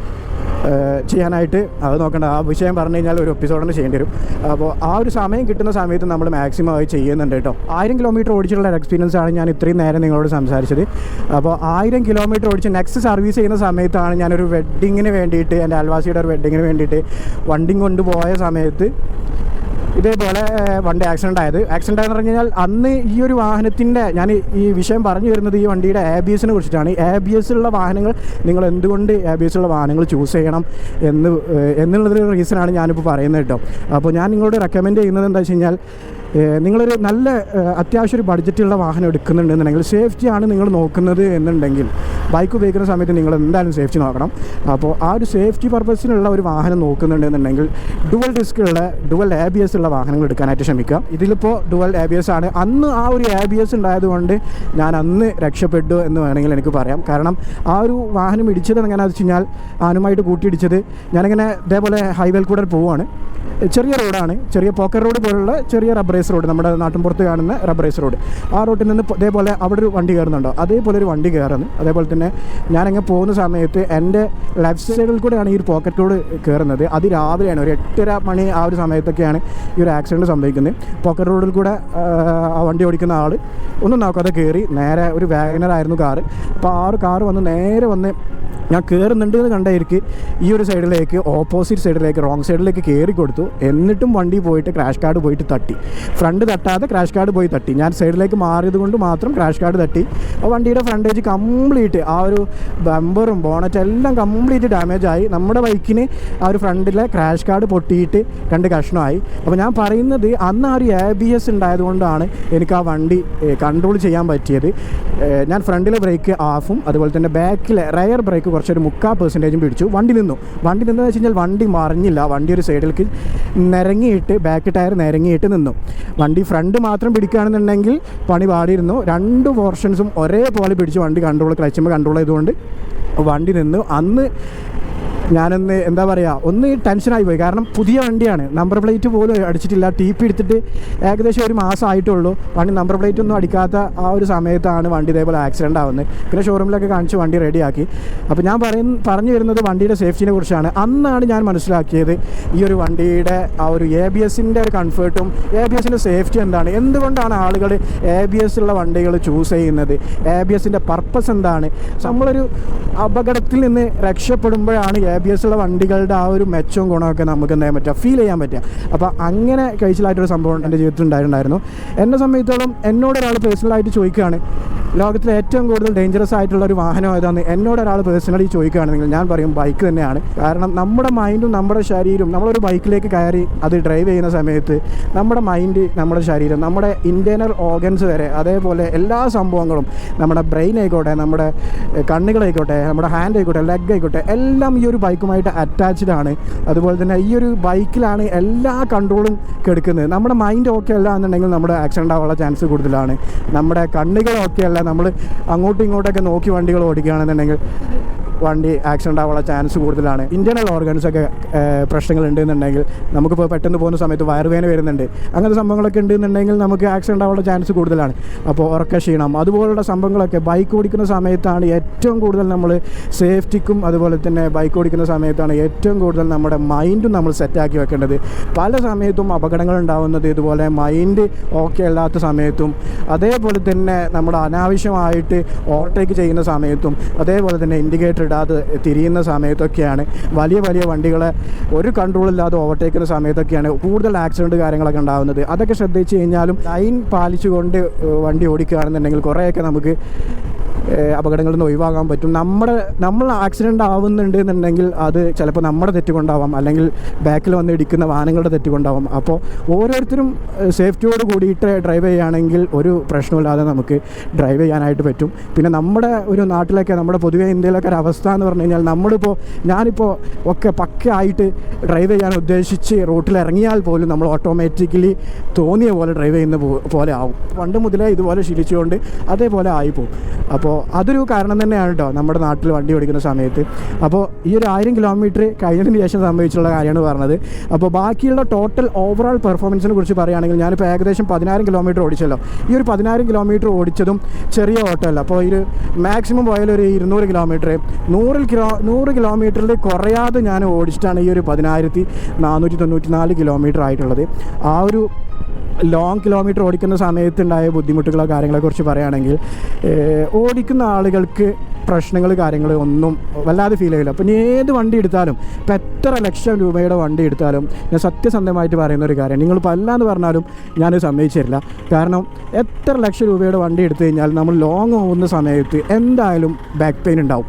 ചെയ്യാനായിട്ട് അത് നോക്കേണ്ട. ആ വിഷയം പറഞ്ഞു കഴിഞ്ഞാൽ ഒരു എപ്പിസോഡ് തന്നെ ചെയ്യേണ്ടി വരും. അപ്പോൾ ആ ഒരു സമയം കിട്ടുന്ന സമയത്ത് നമ്മൾ മാക്സിമം അത് ചെയ്യുന്നുണ്ട് കേട്ടോ. ആയിരം കിലോമീറ്റർ ഓടിച്ചിട്ടുള്ള എക്സ്പീരിയൻസ് ആണ് ഞാൻ ഇത്രയും നേരം നിങ്ങളോട് സംസാരിച്ചത്. അപ്പോൾ ആയിരം കിലോമീറ്റർ ഓടിച്ച് നെക്സ്റ്റ് സർവീസ് ചെയ്യുന്ന സമയത്താണ് ഞാനൊരു വെഡ്ഡിങ്ങിന് വേണ്ടിയിട്ട് എന്റെ അൽവാസിയുടെ ഒരു വെഡ്ഡിങ്ങിന് വേണ്ടിയിട്ട് വണ്ടി കൊണ്ടുപോയ സമയത്ത് ഇതേപോലെ വണ്ടി ആക്സിഡന്റ് ആയത്. ആക്സിഡന്റ് ആയെന്ന് പറഞ്ഞു കഴിഞ്ഞാൽ അന്ന് ഈ ഒരു വാഹനത്തിന്റെ ഞാൻ ഈ വിഷയം പറഞ്ഞു വരുന്നത് ഈ വണ്ടിയുടെ എ ബി എസിനെ കുറിച്ചിട്ടാണ്. എ ബി എസ് ഉള്ള വാഹനങ്ങൾ നിങ്ങൾ എന്തുകൊണ്ട് എ ബി എസ് ഉള്ള വാഹനങ്ങൾ ചൂസ് ചെയ്യണം എന്ന് ഏഹ്, എന്നുള്ളതൊരു റീസണാണ് ഞാനിപ്പോൾ പറയുന്നത് കേട്ടോ. അപ്പോൾ ഞാൻ നിങ്ങളോട് റെക്കമെൻഡ് ചെയ്യുന്നത് എന്താ വെച്ച് കഴിഞ്ഞാൽ നിങ്ങളൊരു നല്ല അത്യാവശ്യം ഒരു ബഡ്ജറ്റുള്ള വാഹനം എടുക്കുന്നുണ്ടെന്നുണ്ടെങ്കിൽ സേഫ്റ്റിയാണ് നിങ്ങൾ നോക്കുന്നത് എന്നുണ്ടെങ്കിൽ ബൈക്ക് ഉപയോഗിക്കുന്ന സമയത്ത് നിങ്ങൾ എന്തായാലും സേഫ്റ്റി നോക്കണം. അപ്പോൾ ആ ഒരു സേഫ്റ്റി പർപ്പസിനുള്ള ഒരു വാഹനം നോക്കുന്നുണ്ടെന്നുണ്ടെങ്കിൽ ഡുവൽ ഡിസ്ക് ഉള്ള ഡുവൽ എ ബി എസ് ഉള്ള വാഹനങ്ങൾ എടുക്കാനായിട്ട് ശ്രമിക്കുക. ഇതിലിപ്പോൾ ഡുവൽ എ ബി എസ് ആണ്. അന്ന് ആ ഒരു എ ബി എസ് ഉണ്ടായതുകൊണ്ട് ഞാൻ അന്ന് രക്ഷപ്പെട്ടു എന്ന് വേണമെങ്കിൽ എനിക്ക് പറയാം. കാരണം ആ ഒരു വാഹനം ഇടിച്ചത് എങ്ങനെയാണെന്ന് വെച്ച് കഴിഞ്ഞാൽ ആനുമായിട്ട് കൂട്ടിയിടിച്ചത് ഞാനിങ്ങനെ ഇതേപോലെ ഹൈവേയിൽ കൂടെ പോവുകയാണ്. ചെറിയ റോഡാണ്. ചെറിയ പോക്കർ റോഡ് പോലുള്ള ചെറിയ റബ്ബറൈസ് റോഡ് നമ്മുടെ നാട്ടിൻപുറത്ത് കാണുന്ന റബ്ബറൈസ് റോഡ് ആ റോഡിൽ നിന്ന് ഇതേപോലെ അവിടെ ഒരു വണ്ടി കയറുന്നുണ്ടോ. അതേപോലെ ഒരു വണ്ടി കയറുന്നു അതേപോലെ തന്നെ ഞാനങ്ങ് പോകുന്ന സമയത്ത് എന്റെ ലെഫ്റ്റ് സൈഡിൽ കൂടെയാണ് ഈ ഒരു പോക്കറ്റ് റോഡ് കയറുന്നത്. അത് രാവിലെയാണ്. ഒരു എട്ടര മണി ആ ഒരു സമയത്തൊക്കെയാണ് ഈ ഒരു ആക്സിഡന്റ് സംഭവിക്കുന്നത്. പോക്കറ്റ് റോഡിൽ കൂടെ ആ, ആ വണ്ടി ഓടിക്കുന്ന ആൾ ഒന്നും നോക്കാതെ കയറി നേരെ ഒരു വാഗനറായിരുന്നു കാറ് അപ്പോൾ ആ ഒരു കാറ് വന്ന് നേരെ വന്ന് ഞാൻ കയറുന്നുണ്ട് എന്ന് കണ്ടായിരിക്കും ഈ ഒരു സൈഡിലേക്ക് ഓപ്പോസിറ്റ് സൈഡിലേക്ക് റോങ് സൈഡിലേക്ക് കയറി കൊടുത്തു എന്നിട്ടും വണ്ടി പോയിട്ട് ക്രാഷ് കാർഡ് പോയിട്ട് തട്ടി. ഫ്രണ്ട് തട്ടാതെ ക്രാഷ് കാർഡ് പോയി തട്ടി. ഞാൻ സൈഡിലേക്ക് മാറിയത് കൊണ്ട് മാത്രം ക്രാഷ് കാർഡ് തട്ടി. ആ വണ്ടിയുടെ ഫ്രണ്ടേജ് കംപ്ലീറ്റ് ആ ഒരു ബമ്പറും ബോണറ്റ് എല്ലാം കംപ്ലീറ്റ് ഡാമേജ് ആയി. നമ്മുടെ ബൈക്കിന് ആ ഒരു ഫ്രണ്ടിലെ ക്രാഷ് കാർഡ് പൊട്ടിയിട്ട് രണ്ട് കഷ്ണമായി. അപ്പോൾ ഞാൻ പറയുന്നത് അന്ന് ആ ഒരു എ ബി എസ് ഉണ്ടായതുകൊണ്ടാണ് എനിക്ക് ആ വണ്ടി കൺട്രോൾ ചെയ്യാൻ പറ്റിയത്. ഞാൻ ഫ്രണ്ടിലെ ബ്രേക്ക് ആഫും അതുപോലെ തന്നെ ബാക്കിലെ റയർ ബ്രേക്ക് കുറച്ചൊരു മുക്കാൽ പെർസെന്റേജും പിടിച്ചു. വണ്ടി നിന്നു. വണ്ടി നിന്നെന്ന് വെച്ച് കഴിഞ്ഞാൽ വണ്ടി മറിഞ്ഞില്ല. വണ്ടി ഒരു സൈഡിലേക്ക് നിരങ്ങിയിട്ട് ബാക്ക് ടയർ നിരങ്ങിയിട്ട് നിന്നു. വണ്ടി ഫ്രണ്ട് മാത്രം പിടിക്കുകയാണെന്നുണ്ടെങ്കിൽ പണി പാടിയിരുന്നു. രണ്ട് പോർഷൻസും ഒരേപോലെ പിടിച്ച് വണ്ടി കൺട്രോൾ ക്ലച്ചുമ്പോൾ കൺട്രോൾ ചെയ്തുകൊണ്ട് വണ്ടി നിന്നു. അന്ന് ഞാനൊന്ന് എന്താ പറയുക ഒന്ന് ടെൻഷനായി പോയി. കാരണം പുതിയ വണ്ടിയാണ്. നമ്പർ പ്ലേറ്റ് പോലും അടിച്ചിട്ടില്ല. ടി പി എടുത്തിട്ട് ഏകദേശം ഒരു മാസം ആയിട്ടുള്ളൂ. വണ്ടി നമ്പർ പ്ലേറ്റ് ഒന്നും അടിക്കാത്ത ആ ഒരു സമയത്താണ് വണ്ടി ഇതേപോലെ ആക്സിഡന്റ് ആവുന്നത്. പിന്നെ ഷോറൂമിലൊക്കെ കാണിച്ച് വണ്ടി റെഡിയാക്കി അപ്പോൾ ഞാൻ പറയുന്ന പറഞ്ഞു വരുന്നത് വണ്ടിയുടെ സേഫ്റ്റിനെ കുറിച്ചാണ്. അന്നാണ് ഞാൻ മനസ്സിലാക്കിയത് ഈ ഒരു വണ്ടിയുടെ ആ ഒരു എ ബി എസിന്റെ ഒരു കംഫർട്ടും എ ബി എസിന്റെ സേഫ്റ്റി എന്താണ്? എന്തുകൊണ്ടാണ് ആളുകൾ എ ബി എസ് ഉള്ള വണ്ടികൾ ചൂസ് ചെയ്യുന്നത്? എ ബി എസിന്റെ പർപ്പസ് എന്താണ്? നമ്മളൊരു അപകടത്തിൽ നിന്ന് രക്ഷപ്പെടുമ്പോഴാണ് എ ഉള്ള വണ്ടികളുടെ ആ ഒരു മെച്ചവും ഗുണമൊക്കെ നമുക്ക് എന്താ പറ്റുക? ഫീൽ ചെയ്യാൻ പറ്റുക. അപ്പോൾ അങ്ങനെ കഴിച്ചിലായിട്ടൊരു സംഭവം എന്റെ ജീവിതത്തിൽ ഉണ്ടായിട്ടുണ്ടായിരുന്നു. എന്നെ സംബന്ധിച്ചോളം എന്നോട് ഒരാൾ പേഴ്സണലായിട്ട് ചോദിക്കുകയാണ് ലോകത്തിലെ ഏറ്റവും കൂടുതൽ ഡേഞ്ചറസ് ആയിട്ടുള്ള ഒരു വാഹനം ഏതാണെന്ന് എന്നോട് ഒരാൾ പേഴ്സണലി ചോദിക്കുകയാണെങ്കിൽ ഞാൻ പറയും ബൈക്ക് തന്നെയാണ്. കാരണം നമ്മുടെ മൈൻഡും നമ്മുടെ ശരീരവും നമ്മളൊരു ബൈക്കിലേക്ക് കയറി അത് ഡ്രൈവ് ചെയ്യുന്ന സമയത്ത് നമ്മുടെ മൈൻഡ് നമ്മുടെ ശരീരം നമ്മുടെ ഇന്റേർണൽ ഓർഗൻസ് വരെ അതേപോലെ എല്ലാ സംഭവങ്ങളും നമ്മുടെ ബ്രെയിൻ ആയിക്കോട്ടെ നമ്മുടെ കണ്ണുകളായിക്കോട്ടെ നമ്മുടെ ഹാൻഡ് ആയിക്കോട്ടെ ലെഗ് ആയിക്കോട്ടെ എല്ലാം ഈ ഒരു ബൈക്കുമായിട്ട് അറ്റാച്ച്ഡ് ആണ്. അതുപോലെ തന്നെ ഈ ഒരു ബൈക്കിലാണ് എല്ലാ കൺട്രോളും കെടുക്കുന്നത്. നമ്മുടെ മൈൻഡ് ഓക്കെ അല്ല എന്നുണ്ടെങ്കിൽ നമ്മുടെ ആക്സിഡന്റ് ആവാനുള്ള ചാൻസ് കൂടുതലാണ്. നമ്മുടെ കണ്ണുകൾ ഓക്കെ അല്ല നമ്മൾ അങ്ങോട്ടും ഇങ്ങോട്ടൊക്കെ നോക്കി വണ്ടികൾ ഓടിക്കുകയാണെന്നുണ്ടെങ്കിൽ വണ്ടി ആക്സിഡന്റ് ആവാനുള്ള ചാൻസ് കൂടുതലാണ്. ഇന്റേർണൽ ഓർഗൻസ് ഒക്കെ പ്രശ്നങ്ങൾ ഉണ്ടെന്നുണ്ടെങ്കിൽ നമുക്കിപ്പോൾ പെട്ടെന്ന് പോകുന്ന സമയത്ത് വയറുവേന വരുന്നുണ്ട്. അങ്ങനത്തെ സംഭവങ്ങളൊക്കെ ഉണ്ടെന്നുണ്ടെങ്കിൽ നമുക്ക് ആക്സിഡന്റ് ആവാനുള്ള ചാൻസ് കൂടുതലാണ്. അപ്പോൾ ഉറക്ക ക്ഷീണം അതുപോലുള്ള സംഭവങ്ങളൊക്കെ ബൈക്ക് ഓടിക്കുന്ന സമയത്താണ് ഏറ്റവും കൂടുതൽ നമ്മൾ സേഫ്റ്റിക്കും അതുപോലെ തന്നെ ബൈക്ക് ഓടിക്കുന്ന സമയത്താണ് ഏറ്റവും കൂടുതൽ നമ്മുടെ മൈൻഡും നമ്മൾ സെറ്റാക്കി വെക്കേണ്ടത്. പല സമയത്തും അപകടങ്ങൾ ഉണ്ടാവുന്നത് ഇതുപോലെ മൈൻഡ് ഓക്കെ അല്ലാത്ത സമയത്തും അതേപോലെ തന്നെ നമ്മുടെ അനാവശ്യമായിട്ട് ഓവർടേക്ക് ചെയ്യുന്ന സമയത്തും അതേപോലെ തന്നെ ഇൻഡിക്കേറ്റർ ഇടാതെ തിരിയുന്ന സമയത്തൊക്കെയാണ് വലിയ വലിയ വണ്ടികളെ ഒരു കൺട്രോൾ ഇല്ലാതെ ഓവർടേക്കുന്ന സമയത്തൊക്കെയാണ് കൂടുതൽ ആക്സിഡന്റ് കാര്യങ്ങളൊക്കെ ഉണ്ടാകുന്നത് അതൊക്കെ ശ്രദ്ധിച്ചു കഴിഞ്ഞാലും ലൈൻ പാലിച്ചുകൊണ്ട് വണ്ടി ഓടിക്കുകയാണെന്നുണ്ടെങ്കിൽ കുറേയൊക്കെ നമുക്ക് അപകടങ്ങളിൽ നിന്ന് ഒഴിവാക്കാൻ പറ്റും. നമ്മുടെ നമ്മൾ ആക്സിഡന്റ് ആവുന്നുണ്ട് എന്നുണ്ടെങ്കിൽ അത് ചിലപ്പോൾ നമ്മുടെ തെറ്റ് കൊണ്ടാവാം അല്ലെങ്കിൽ ബാക്കിൽ വന്ന് ഇടിക്കുന്ന വാഹനങ്ങളുടെ തെറ്റ് കൊണ്ടാവാം അപ്പോൾ ഓരോരുത്തരും സേഫ്റ്റിയോട് കൂടിയിട്ട് ഡ്രൈവ് ചെയ്യുകയാണെങ്കിൽ ഒരു പ്രശ്നമില്ലാതെ നമുക്ക് ഡ്രൈവ് ചെയ്യാനായിട്ട് പറ്റും. പിന്നെ നമ്മുടെ ഒരു നാട്ടിലൊക്കെ നമ്മുടെ പൊതുവെ ഇന്ത്യയിലൊക്കെ ഒരു അവസ്ഥ എന്ന് പറഞ്ഞു കഴിഞ്ഞാൽ നമ്മളിപ്പോൾ ഞാനിപ്പോൾ ഒക്കെ പക്കയായിട്ട് ഡ്രൈവ് ചെയ്യാൻ ഉദ്ദേശിച്ച് റോട്ടിൽ ഇറങ്ങിയാൽ പോലും നമ്മൾ ഓട്ടോമാറ്റിക്കലി തോന്നിയ പോലെ ഡ്രൈവ് ചെയ്യുന്ന പോലെ ആവും. പണ്ട് മുതലേ ഇതുപോലെ ശീലിച്ചുകൊണ്ട് അതേപോലെ ആയിപ്പോവും. അപ്പോൾ അതൊരു കാരണം തന്നെയാണ് കേട്ടോ നമ്മുടെ നാട്ടിൽ വണ്ടി ഓടിക്കുന്ന സമയത്ത്. അപ്പോൾ ഈ ഒരു ആയിരം കിലോമീറ്റർ കഴിഞ്ഞതിന് ശേഷം സംഭവിച്ചുള്ള കാര്യമാണ് പറഞ്ഞത്. അപ്പോൾ ബാക്കിയുള്ള ടോട്ടൽ ഓവറോൾ പെർഫോമൻസിനെ കുറിച്ച് പറയുകയാണെങ്കിൽ ഞാനിപ്പോൾ ഏകദേശം പതിനായിരം കിലോമീറ്റർ ഓടിച്ചല്ലോ. ഈ ഒരു പതിനായിരം കിലോമീറ്റർ ഓടിച്ചതും ചെറിയ ഓട്ടമല്ല അപ്പോൾ ഒരു മാക്സിമം പോയാൽ ഒരു ഇരുന്നൂറ് കിലോമീറ്റർ. നൂറിൽ കിലോ നൂറ് കിലോമീറ്ററിൽ കുറയാതെ ഞാൻ ഓടിച്ചിട്ടാണ് ഈ ഒരു പതിനായിരത്തി നാനൂറ്റി തൊണ്ണൂറ്റി നാല് കിലോമീറ്റർ ആയിട്ടുള്ളത്. ആ ഒരു ലോങ് കിലോമീറ്റർ ഓടിക്കുന്ന സമയത്തുണ്ടായ ബുദ്ധിമുട്ടുകളോ കാര്യങ്ങളെക്കുറിച്ച് പറയുകയാണെങ്കിൽ ഓടിക്കുന്ന ആളുകൾക്ക് പ്രശ്നങ്ങൾ കാര്യങ്ങൾ ഒന്നും വല്ലാതെ ഫീൽ ചെയ്യില്ല. അപ്പം ഇനി ഏത് വണ്ടി എടുത്താലും ഇപ്പം എത്ര ലക്ഷം രൂപയുടെ വണ്ടി എടുത്താലും ഞാൻ സത്യസന്ധമായിട്ട് പറയുന്ന ഒരു കാര്യം നിങ്ങൾ പല്ലാന്ന് പറഞ്ഞാലും ഞാൻ സമ്മതിച്ചില്ല കാരണം എത്ര ലക്ഷം രൂപയുടെ വണ്ടി എടുത്തു കഴിഞ്ഞാൽ നമ്മൾ ലോങ് പോകുന്ന സമയത്ത് എന്തായാലും ബാക്ക് പെയിൻ ഉണ്ടാവും.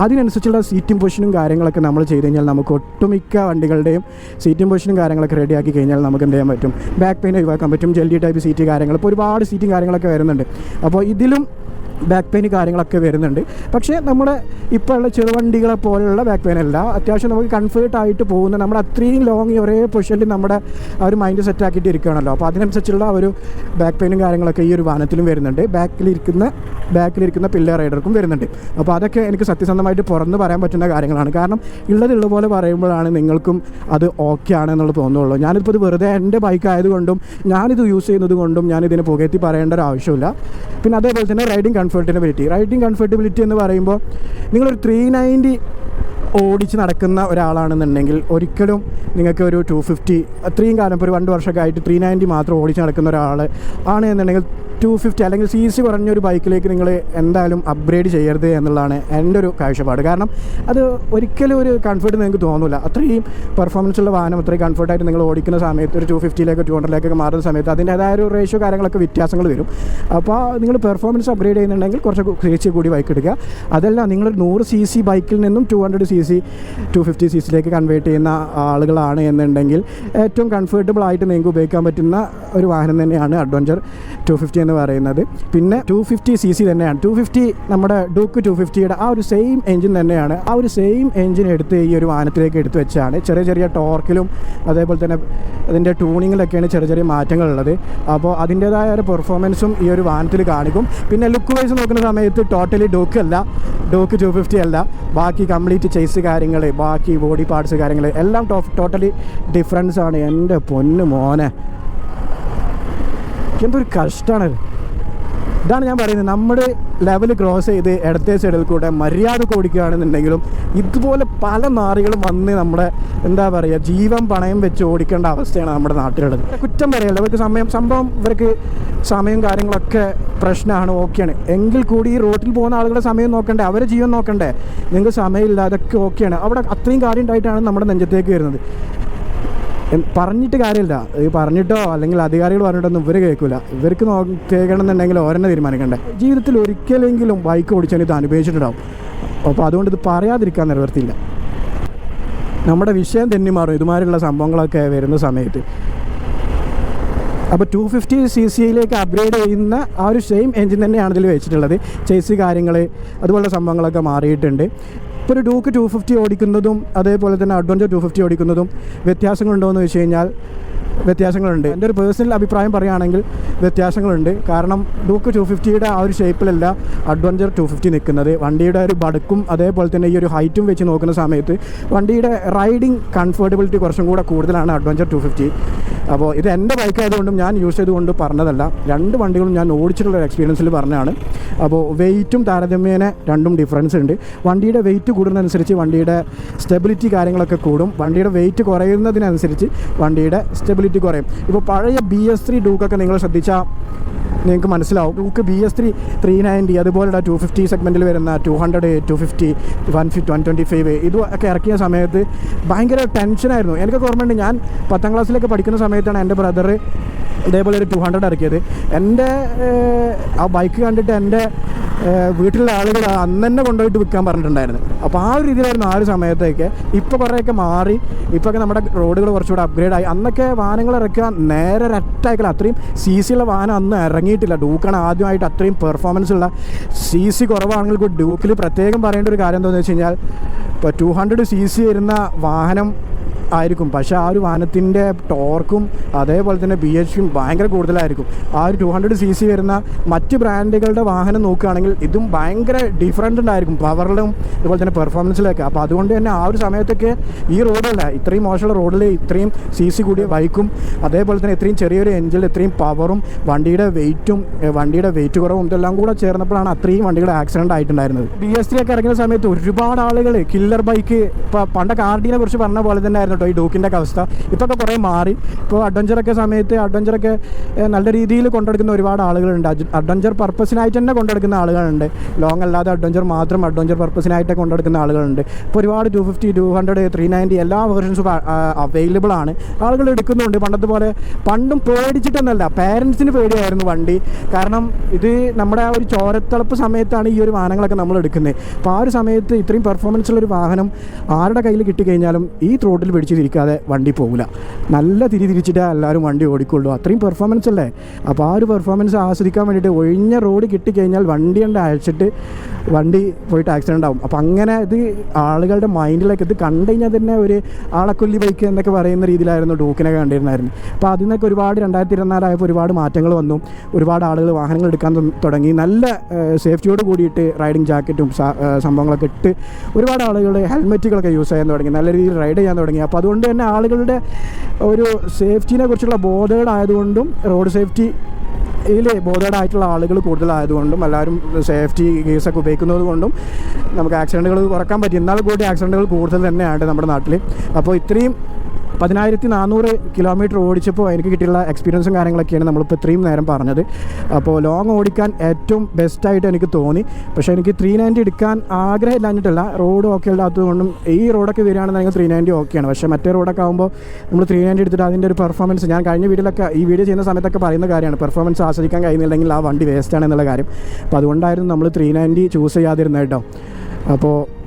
അതിനനുസരിച്ചുള്ള സീറ്റിംഗ് പൊസിഷനും കാര്യങ്ങളൊക്കെ നമ്മൾ ചെയ്ത് കഴിഞ്ഞാൽ നമുക്ക് ഒട്ടുമിക്ക വണ്ടികളുടെയും സീറ്റിംഗ് പൊസിഷനും കാര്യങ്ങളൊക്കെ റെഡിയാക്കി കഴിഞ്ഞാൽ നമുക്ക് എന്ത് ചെയ്യാൻ പറ്റും? ബാക്ക് പെയിൻ ഒഴിവാക്കാൻ പറ്റും. ജെല്ലി ടൈപ്പ് സീറ്റ് കാര്യങ്ങൾ. ഇപ്പോൾ ഒരുപാട് സീറ്റും കാര്യങ്ങളൊക്കെ വരുന്നുണ്ട്. അപ്പോൾ ഇതിലും ബാക്ക് പെയിൻ കാര്യങ്ങളൊക്കെ വരുന്നുണ്ട്. പക്ഷേ നമ്മുടെ ഇപ്പോൾ ഉള്ള ചെറുവണ്ടികളെ പോലെയുള്ള ബാക്ക് പെയിൻ അല്ല. അത്യാവശ്യം നമുക്ക് കംഫേർട്ട് ആയിട്ട് പോകുന്ന നമ്മൾ അത്രയും ലോങ് ഒരേ പൊസിഷനിൽ നമ്മുടെ ആ ഒരു മൈൻഡ് സെറ്റ് ആക്കിയിട്ട് ഇരിക്കുകയാണല്ലോ അപ്പോൾ അതിനനുസരിച്ചുള്ള ഒരു ബാക്ക് പെയിനും കാര്യങ്ങളൊക്കെ ഈ ഒരു വാഹനത്തിലും വരുന്നുണ്ട്. ബാക്കിലിരിക്കുന്ന ബാക്കിലിരിക്കുന്ന പില്ലർ റൈഡർക്കും വരുന്നുണ്ട്. അപ്പോൾ അതൊക്കെ എനിക്ക് സത്യസന്ധമായിട്ട് പുറന്ന് പറയാൻ പറ്റുന്ന കാര്യങ്ങളാണ്. കാരണം ഉള്ളതുള്ള പോലെ പറയുമ്പോഴാണ് നിങ്ങൾക്കും അത് ഓക്കെ ആണെന്നുള്ളത് തോന്നുള്ളൂ. ഞാനിപ്പോൾ ഇത് വെറുതെ എന്റെ ബൈക്ക് ആയതുകൊണ്ടും ഞാനിത് യൂസ് ചെയ്യുന്നത് കൊണ്ടും ഞാനിതിനെ പുകയത്തി പറയേണ്ട ഒരു ആവശ്യമില്ല. പിന്നെ അതേപോലെ തന്നെ റൈഡിങ് കംഫർട്ടബിലിറ്റി റൈഡിങ് കംഫർട്ടബിലിറ്റി എന്ന് പറയുമ്പോൾ നിങ്ങളൊരു ത്രീ നയന്റി ഓടിച്ച് നടക്കുന്ന ഒരാളാണെന്നുണ്ടെങ്കിൽ ഒരിക്കലും നിങ്ങൾക്ക് ഒരു ടു ഫിഫ്റ്റി അത്രയും കാലം ഇപ്പോൾ ഒരു രണ്ട് വർഷമൊക്കെ ആയിട്ട് ത്രീ നയന്റി മാത്രം ഓടിച്ച് നടക്കുന്ന ഒരാൾ ആണ് എന്നുണ്ടെങ്കിൽ ടു ഫിഫ്റ്റി അല്ലെങ്കിൽ സി സി കുറഞ്ഞൊരു ബൈക്കിലേക്ക് നിങ്ങൾ എന്തായാലും അപ്ഗ്രേഡ് ചെയ്യരുത് എന്നുള്ളതാണ് എന്റെ ഒരു കാഴ്ചപ്പാട്. കാരണം അത് ഒരിക്കലും ഒരു കംഫർട്ട് നിങ്ങൾക്ക് തോന്നില്ല അത്രയും പെർഫോമൻസ് ഉള്ള വാഹനം അത്രയും കംഫർട്ടായിട്ട് നിങ്ങൾ ഓടിക്കുന്ന സമയത്ത് ഒരു ടു ഫിഫ്റ്റിയിലേക്ക് ടു ഹൺഡ്രഡിലേക്കൊക്കെ മാറുന്ന സമയത്ത് അതിന്റേതായ ഒരു റേഷ്യോ കാര്യങ്ങളൊക്കെ വ്യത്യാസങ്ങൾ വരും. അപ്പോൾ നിങ്ങൾ പെർഫോമൻസ് അപ്ഗ്രേഡ് ചെയ്യുന്നുണ്ടെങ്കിൽ കുറച്ച് സി കൂടി ബൈക്ക് എടുക്കുക അതല്ല നിങ്ങൾ നൂറ് സി സി ബൈക്കിൽ നിന്നും two hundred C C two fifty C സിയിലേക്ക് കൺവേർട്ട് ചെയ്യുന്ന ആളുകളാണ് എന്നുണ്ടെങ്കിൽ ഏറ്റവും കംഫർട്ടബിൾ ആയിട്ട് നിങ്ങൾക്ക് ഉപയോഗിക്കാൻ പറ്റുന്ന ഒരു വാഹനം തന്നെയാണ് അഡ്വഞ്ചർ ടു ഫിഫ്റ്റി എന്ന് പറയുന്നത്. പിന്നെ ടു ഫിഫ്റ്റി സി സി തന്നെയാണ്. ടു ഫിഫ്റ്റി നമ്മുടെ ഡൂക്ക് ടു ഫിഫ്റ്റിയുടെ ആ ഒരു സെയിം എഞ്ചിൻ തന്നെയാണ്. ആ ഒരു സെയിം എഞ്ചിൻ എടുത്ത് ഈ ഒരു വാഹനത്തിലേക്ക് എടുത്തു വെച്ചാണ് ചെറിയ ചെറിയ ടോർക്കിലും അതേപോലെ തന്നെ അതിന്റെ ട്യൂണിങ്ങിലൊക്കെയാണ് ചെറിയ ചെറിയ മാറ്റങ്ങളുള്ളത്. അപ്പോൾ അതിന്റേതായ ഒരു പെർഫോമൻസും ഈ ഒരു വാഹനത്തിൽ കാണിക്കും. പിന്നെ ലുക്ക് വൈസ് നോക്കുന്ന സമയത്ത് ടോട്ടലി ഡോക്ക് അല്ല. ഡോക്ക് ടു ഫിഫ്റ്റി അല്ല. ബാക്കി കംപ്ലീറ്റ് ചേസ് കാര്യങ്ങൾ ബാക്കി ബോഡി പാർട്സ് കാര്യങ്ങൾ എല്ലാം ടോട്ടലി ഡിഫറൻസ് ആണ്. എന്റെ പൊന്ന് മോനെ. എന്തൊരു കഷ്ടമാണ് ഇതാണ് ഞാൻ പറയുന്നത്. നമ്മുടെ ലെവൽ ക്രോസ് ചെയ്ത് ഇടത്തെ സൈഡിൽ കൂടെ മര്യാദ ഓടിക്കുകയാണെന്നുണ്ടെങ്കിലും ഇതുപോലെ പല നാറികളും വന്ന് നമ്മുടെ എന്താ പറയുക ജീവൻ പണയം വെച്ച് ഓടിക്കേണ്ട അവസ്ഥയാണ് നമ്മുടെ നാട്ടിലുള്ളത്. കുറ്റം പറയല്ല. ഇവർക്ക് സമയം സംഭവം ഇവർക്ക് സമയം കാര്യങ്ങളൊക്കെ പ്രശ്നമാണ് ഓക്കെയാണ്. എങ്കിൽ കൂടി ഈ റോട്ടിൽ പോകുന്ന ആളുകളുടെ സമയം നോക്കണ്ടേ? അവരെ ജീവൻ നോക്കണ്ടേ? നിങ്ങൾക്ക് സമയമില്ല അതൊക്കെ ഓക്കെയാണ്. അവിടെ അത്രയും കാര്യം ഉണ്ടായിട്ടാണ് നമ്മുടെ നെഞ്ചത്തേക്ക് വരുന്നത്. പറഞ്ഞിട്ട് കാര്യമില്ല. ഈ പറഞ്ഞിട്ടോ അല്ലെങ്കിൽ അധികാരികൾ പറഞ്ഞിട്ടൊന്നും ഇവർ കേൾക്കില്ല ഇവർക്ക് നോ കേൾക്കണമെന്നുണ്ടെങ്കിൽ ഓരെന്നെ തീരുമാനിക്കണ്ടേ. ജീവിതത്തിൽ ഒരിക്കലെങ്കിലും ബൈക്ക് ഓടിച്ചാൽ ഇത് അനുഭവിച്ചിട്ടുണ്ടാവും. അപ്പോൾ അതുകൊണ്ട് ഇത് പറയാതിരിക്കാൻ നിലവർത്തിയില്ല നമ്മുടെ വിഷയം തന്നെ മാറും. ഇതുമാതിരിയുള്ള സംഭവങ്ങളൊക്കെ വരുന്ന സമയത്ത്. അപ്പോൾ ടു ഫിഫ്റ്റി സി സിയിലേക്ക് അപ്ഗ്രേഡ് ചെയ്യുന്ന ആ ഒരു സെയിം എഞ്ചിൻ തന്നെയാണ് ഇതിൽ വെച്ചിട്ടുള്ളത്. ചേസി കാര്യങ്ങൾ അതുപോലുള്ള സംഭവങ്ങളൊക്കെ മാറിയിട്ടുണ്ട്. ഇപ്പോൾ ഒരു ഡൂക്ക് ടു ഫിഫ്റ്റി ഓടിക്കുന്നതും അതേപോലെ തന്നെ അഡ്വഞ്ചർ ടു ഫിഫ്റ്റി ഓടിക്കുന്നതും വ്യത്യാസങ്ങളുണ്ടോ എന്ന് വെച്ച് കഴിഞ്ഞാൽ വ്യത്യാസങ്ങളുണ്ട്. എന്റെ ഒരു പേഴ്സണൽ അഭിപ്രായം പറയുകയാണെങ്കിൽ വ്യത്യാസങ്ങളുണ്ട്. കാരണം ഡൂക്ക് ടു ഫിഫ്റ്റിയുടെ ആ ഒരു ഷേപ്പിലല്ല അഡ്വഞ്ചർ ടു ഫിഫ്റ്റി നിൽക്കുന്നത്. വണ്ടിയുടെ ഒരു ബടുക്കും അതേപോലെ തന്നെ ഈ ഒരു ഹൈറ്റും വെച്ച് നോക്കുന്ന സമയത്ത് വണ്ടിയുടെ റൈഡിങ് കംഫർട്ടബിലിറ്റി കുറച്ചും കൂടെ കൂടുതലാണ് അഡ്വഞ്ചർ ടു ഫിഫ്റ്റി അപ്പോൾ ഇത് എന്റെ ബൈക്കായതുകൊണ്ടും ഞാൻ യൂസ് ചെയ്തുകൊണ്ട് പറഞ്ഞതല്ല. രണ്ട് വണ്ടികളും ഞാൻ ഓടിച്ചിട്ടുള്ള എക്സ്പീരിയൻസിൽ പറഞ്ഞതാണ്. അപ്പോൾ വെയിറ്റും താരതമ്യേന രണ്ടും ഡിഫറൻസ് ഉണ്ട്. വണ്ടിയുടെ വെയിറ്റ് കൂടുന്നതനുസരിച്ച് വണ്ടിയുടെ സ്റ്റെബിലിറ്റി കാര്യങ്ങളൊക്കെ കൂടും. വണ്ടിയുടെ വെയിറ്റ് കുറയുന്നതിനനുസരിച്ച് വണ്ടിയുടെ സ്റ്റെബിലിറ്റി കുറയും ഇപ്പോൾ പഴയ ബി എസ് ത്രീ ഡൂക്കൊക്കെ നിങ്ങൾ ശ്രദ്ധിച്ചാൽ നിങ്ങൾക്ക് മനസ്സിലാവും. Duke B S three three ninety അതുപോലുള്ള ടു ഫിഫ്റ്റി സെഗ്മെന്റിൽ വരുന്ന two hundred two fifty one fifty one twenty five ഇതൊക്കെ ഇറക്കിയ സമയത്ത് ഭയങ്കര ടെൻഷനായിരുന്നു എനിക്കൊക്കെ ഓർമ്മയുണ്ട് ഞാൻ പത്താം ക്ലാസ്സിലൊക്കെ പഠിക്കുന്ന സമയത്താണ് എന്റെ ബ്രദർ ഇതേപോലെ ഒരു ടു ഹൺഡ്രഡ് ഇറക്കിയത്. എന്റെ ആ ബൈക്ക് കണ്ടിട്ട് എന്റെ വീട്ടിലെ ആളുകൾ അന്ന് തന്നെ കൊണ്ടുപോയിട്ട് വിൽക്കാൻ പറഞ്ഞിട്ടുണ്ടായിരുന്നു. അപ്പോൾ ആ ഒരു രീതിയിലായിരുന്നു ആ ഒരു സമയത്തൊക്കെ. ഇപ്പോൾ കുറേയൊക്കെ മാറി. ഇപ്പോഴൊക്കെ നമ്മുടെ റോഡുകൾ കുറച്ചുകൂടെ അപ്ഗ്രേഡ് ആയി. അന്നൊക്കെ വാഹനങ്ങൾ ഇറക്കുക നേരെ ഒരറ്റായിക്കില്ല അത്രയും സി സി ഉള്ള വാഹനം അന്ന് ഇറങ്ങിയിട്ടില്ല. ഡൂക്കാണ് ആദ്യമായിട്ട് അത്രയും പെർഫോമൻസ് ഉള്ള സി സി കുറവാണെങ്കിൽ ഡൂക്കിൽ പ്രത്യേകം പറയേണ്ട ഒരു കാര്യം എന്താണെന്ന് വെച്ച് കഴിഞ്ഞാൽ ഇപ്പോൾ ടു ഹൺഡ്രഡ് സി സി വരുന്ന വാഹനം ആയിരിക്കും. പക്ഷേ ആ ഒരു വാഹനത്തിന്റെ ടോർക്കും അതേപോലെ തന്നെ ബി എച്ച് പിയും ഭയങ്കര കൂടുതലായിരിക്കും. ആ ഒരു ടു ഹൺഡ്രഡ് സി സി വരുന്ന മറ്റ് ബ്രാൻഡുകളുടെ വാഹനം നോക്കുകയാണെങ്കിൽ ഇതും ഭയങ്കര ഡിഫറന്റ് ഉണ്ടായിരിക്കും. പവറിലും അതുപോലെ തന്നെ പെർഫോമൻസിലൊക്കെ അപ്പോൾ അതുകൊണ്ട് തന്നെ ആ ഒരു സമയത്തൊക്കെ ഈ റോഡല്ല ഇത്രയും മോശമുള്ള റോഡിൽ ഇത്രയും സി സി കൂടിയ ബൈക്കും അതേപോലെ തന്നെ ഇത്രയും ചെറിയൊരു എഞ്ചിൽ ഇത്രയും പവറും വണ്ടിയുടെ വെയിറ്റും വണ്ടിയുടെ വെയിറ്റ് കുറവും ഇതെല്ലാം കൂടെ ചേർന്നപ്പോഴാണ് അത്രയും വണ്ടിയുടെ ആക്സിഡന്റ് ആയിട്ടുണ്ടായിരുന്നത്. ബി എസ് ടി ഒക്കെ ഇറങ്ങുന്ന സമയത്ത് ഒരുപാട് ആളുകൾ കില്ലർ ബൈക്ക് ഇപ്പോൾ പണ്ടൊക്കെ ആർ ഡിനെ കുറിച്ച് പറഞ്ഞ പോലെ തന്നെ ആയിരുന്നു. കേട്ടോ ഈ ഡൂക്കിന്റെ ഒക്കെ അവസ്ഥ. ഇതൊക്കെ കുറേ മാറി. ഇപ്പോൾ അഡ്വഞ്ചറൊക്കെ സമയത്ത് അഡ്വഞ്ചറൊക്കെ നല്ല രീതിയിൽ കൊണ്ടെടുക്കുന്ന ഒരുപാട് ആളുകളുണ്ട്. അഡ്വഞ്ചർ പർപ്പസിനായിട്ട് തന്നെ കൊണ്ടെടുക്കുന്ന ആളുകളുണ്ട്. ലോങ് അല്ലാതെ അഡ്വഞ്ചർ മാത്രം അഡ്വഞ്ചർ പർപ്പസിനായിട്ട് കൊണ്ടെടുക്കുന്ന ആളുകളുണ്ട്. ഇപ്പോൾ ഒരുപാട് two fifty two hundred three ninety എല്ലാ വേർഷൻസും അവൈലബിൾ ആണ്. ആളുകൾ എടുക്കുന്നുണ്ട്. പണ്ടത്തെ പോലെ പണ്ടും പേടിച്ചിട്ടൊന്നുമല്ല പാരൻസിന് പേടിയായിരുന്നു വണ്ടി. കാരണം ഇത് നമ്മുടെ ആ ഒരു ചോരത്തിളപ്പ് സമയത്താണ് ഈ ഒരു വാഹനങ്ങളൊക്കെ നമ്മൾ എടുക്കുന്നത്. അപ്പോൾ ആ ഒരു സമയത്ത് ഇത്രയും പെർഫോമൻസ് ഉള്ള ഒരു വാഹനം ആരുടെ കയ്യിൽ കിട്ടിക്കഴിഞ്ഞാലും ഈ ത്രോട്ടിൽ പിടിച്ച് തിരിക്കാതെ വണ്ടി പോകില്ല നല്ല തിരി തിരിച്ചിട്ടേ എല്ലാവരും വണ്ടി ഓടിക്കുള്ളൂ അത്രയും പെർഫോമൻസ് അല്ലേ? അപ്പോൾ ആ ഒരു പെർഫോമൻസ് ആസ്വദിക്കാൻ വേണ്ടിയിട്ട് ഒഴിഞ്ഞ റോഡ് കിട്ടിക്കഴിഞ്ഞാൽ വണ്ടി കണ്ട് അയച്ചിട്ട് വണ്ടി പോയിട്ട് ആക്സിഡന്റ് ആവും. അപ്പോൾ അങ്ങനെ ഇത് ആളുകളുടെ മൈൻഡിലേക്ക് ഇത് കണ്ടു കഴിഞ്ഞാൽ തന്നെ ഒരു ആളക്കൊല്ലി ബൈക്ക് എന്നൊക്കെ പറയുന്ന രീതിയിലായിരുന്നു ഡൂക്കിനെ കണ്ടിരുന്നായിരുന്നു അപ്പോൾ അതിൽ നിന്നൊക്കെ ഒരുപാട് രണ്ടായിരത്തി ഇരുപത്തിനാലായപ്പോൾ ഒരുപാട് മാറ്റങ്ങൾ വന്നു. ഒരുപാട് ആളുകൾ വാഹനങ്ങൾ എടുക്കാൻ തുടങ്ങി. നല്ല സേഫ്റ്റിയോട് കൂടിയിട്ട് റൈഡിങ് ജാക്കറ്റും സംഭവങ്ങളൊക്കെ ഇട്ട് ഒരുപാട് ആളുകൾ ഹെൽമെറ്റുകളൊക്കെ യൂസ് ചെയ്യാൻ തുടങ്ങി. നല്ല രീതിയിൽ റൈഡ് ചെയ്യാൻ തുടങ്ങി. അപ്പോൾ അതുകൊണ്ട് തന്നെ ആളുകളുടെ ഒരു സേഫ്റ്റിനെ കുറിച്ചുള്ള ബോധേഡായതുകൊണ്ടും റോഡ് സേഫ്റ്റി ഇതിൽ ബോധേഡായിട്ടുള്ള ആളുകൾ കൂടുതലായതുകൊണ്ടും എല്ലാവരും സേഫ്റ്റി ഗീസൊക്കെ ഉപയോഗിക്കുന്നത് കൊണ്ടും നമുക്ക് ആക്സിഡന്റുകൾ കുറയ്ക്കാൻ പറ്റി. എന്നാൽ കൂടി ആക്സിഡന്റുകൾ കൂടുതൽ തന്നെയാണ് നമ്മുടെ നാട്ടിൽ. അപ്പോൾ ഇത്രയും പതിനായിരത്തി നാനൂറ് കിലോമീറ്റർ ഓടിച്ചപ്പോൾ എനിക്ക് കിട്ടിയുള്ള എക്സ്പീരിയൻസും കാര്യങ്ങളൊക്കെയാണ് നമ്മളിപ്പോൾ ഇത്രയും നേരം പറഞ്ഞത്. അപ്പോൾ ലോങ് ഓടിക്കാൻ ഏറ്റവും ബെസ്റ്റായിട്ട് എനിക്ക് തോന്നി. പക്ഷേ എനിക്ക് ത്രീ നയന്റി എടുക്കാൻ ആഗ്രഹം ഇല്ലാഞ്ഞിട്ടില്ല റോഡ് ഓക്കെ ഇല്ലാത്തതുകൊണ്ടും ഈ റോഡൊക്കെ വരികയാണെന്നുണ്ടെങ്കിൽ ത്രീ നയന്റി ഓക്കെയാണ് പക്ഷേ മറ്റേ റോഡൊക്കെ ആകുമ്പോൾ നമ്മൾ ത്രീ നയന്റി എടുത്തിട്ട് അതിന്റെ ഒരു പെർഫോമൻസ് ഞാൻ കഴിഞ്ഞ വീഡിയോയിലൊക്കെ ഈ വീഡിയോ ചെയ്യുന്ന സമയത്തൊക്കെ പറയുന്ന കാര്യമാണ്. പെർഫോമൻസ് ആസ്വദിക്കാൻ കഴിയുന്നില്ലെങ്കിൽ ആ വണ്ടി വേസ്റ്റാണ് എന്നുള്ള കാര്യം. അപ്പോൾ അതുകൊണ്ടായിരുന്നു നമ്മൾ ത്രീ നയന്റി ചൂസ് ചെയ്യാതിരുന്നത് കേട്ടോ. അപ്പോൾ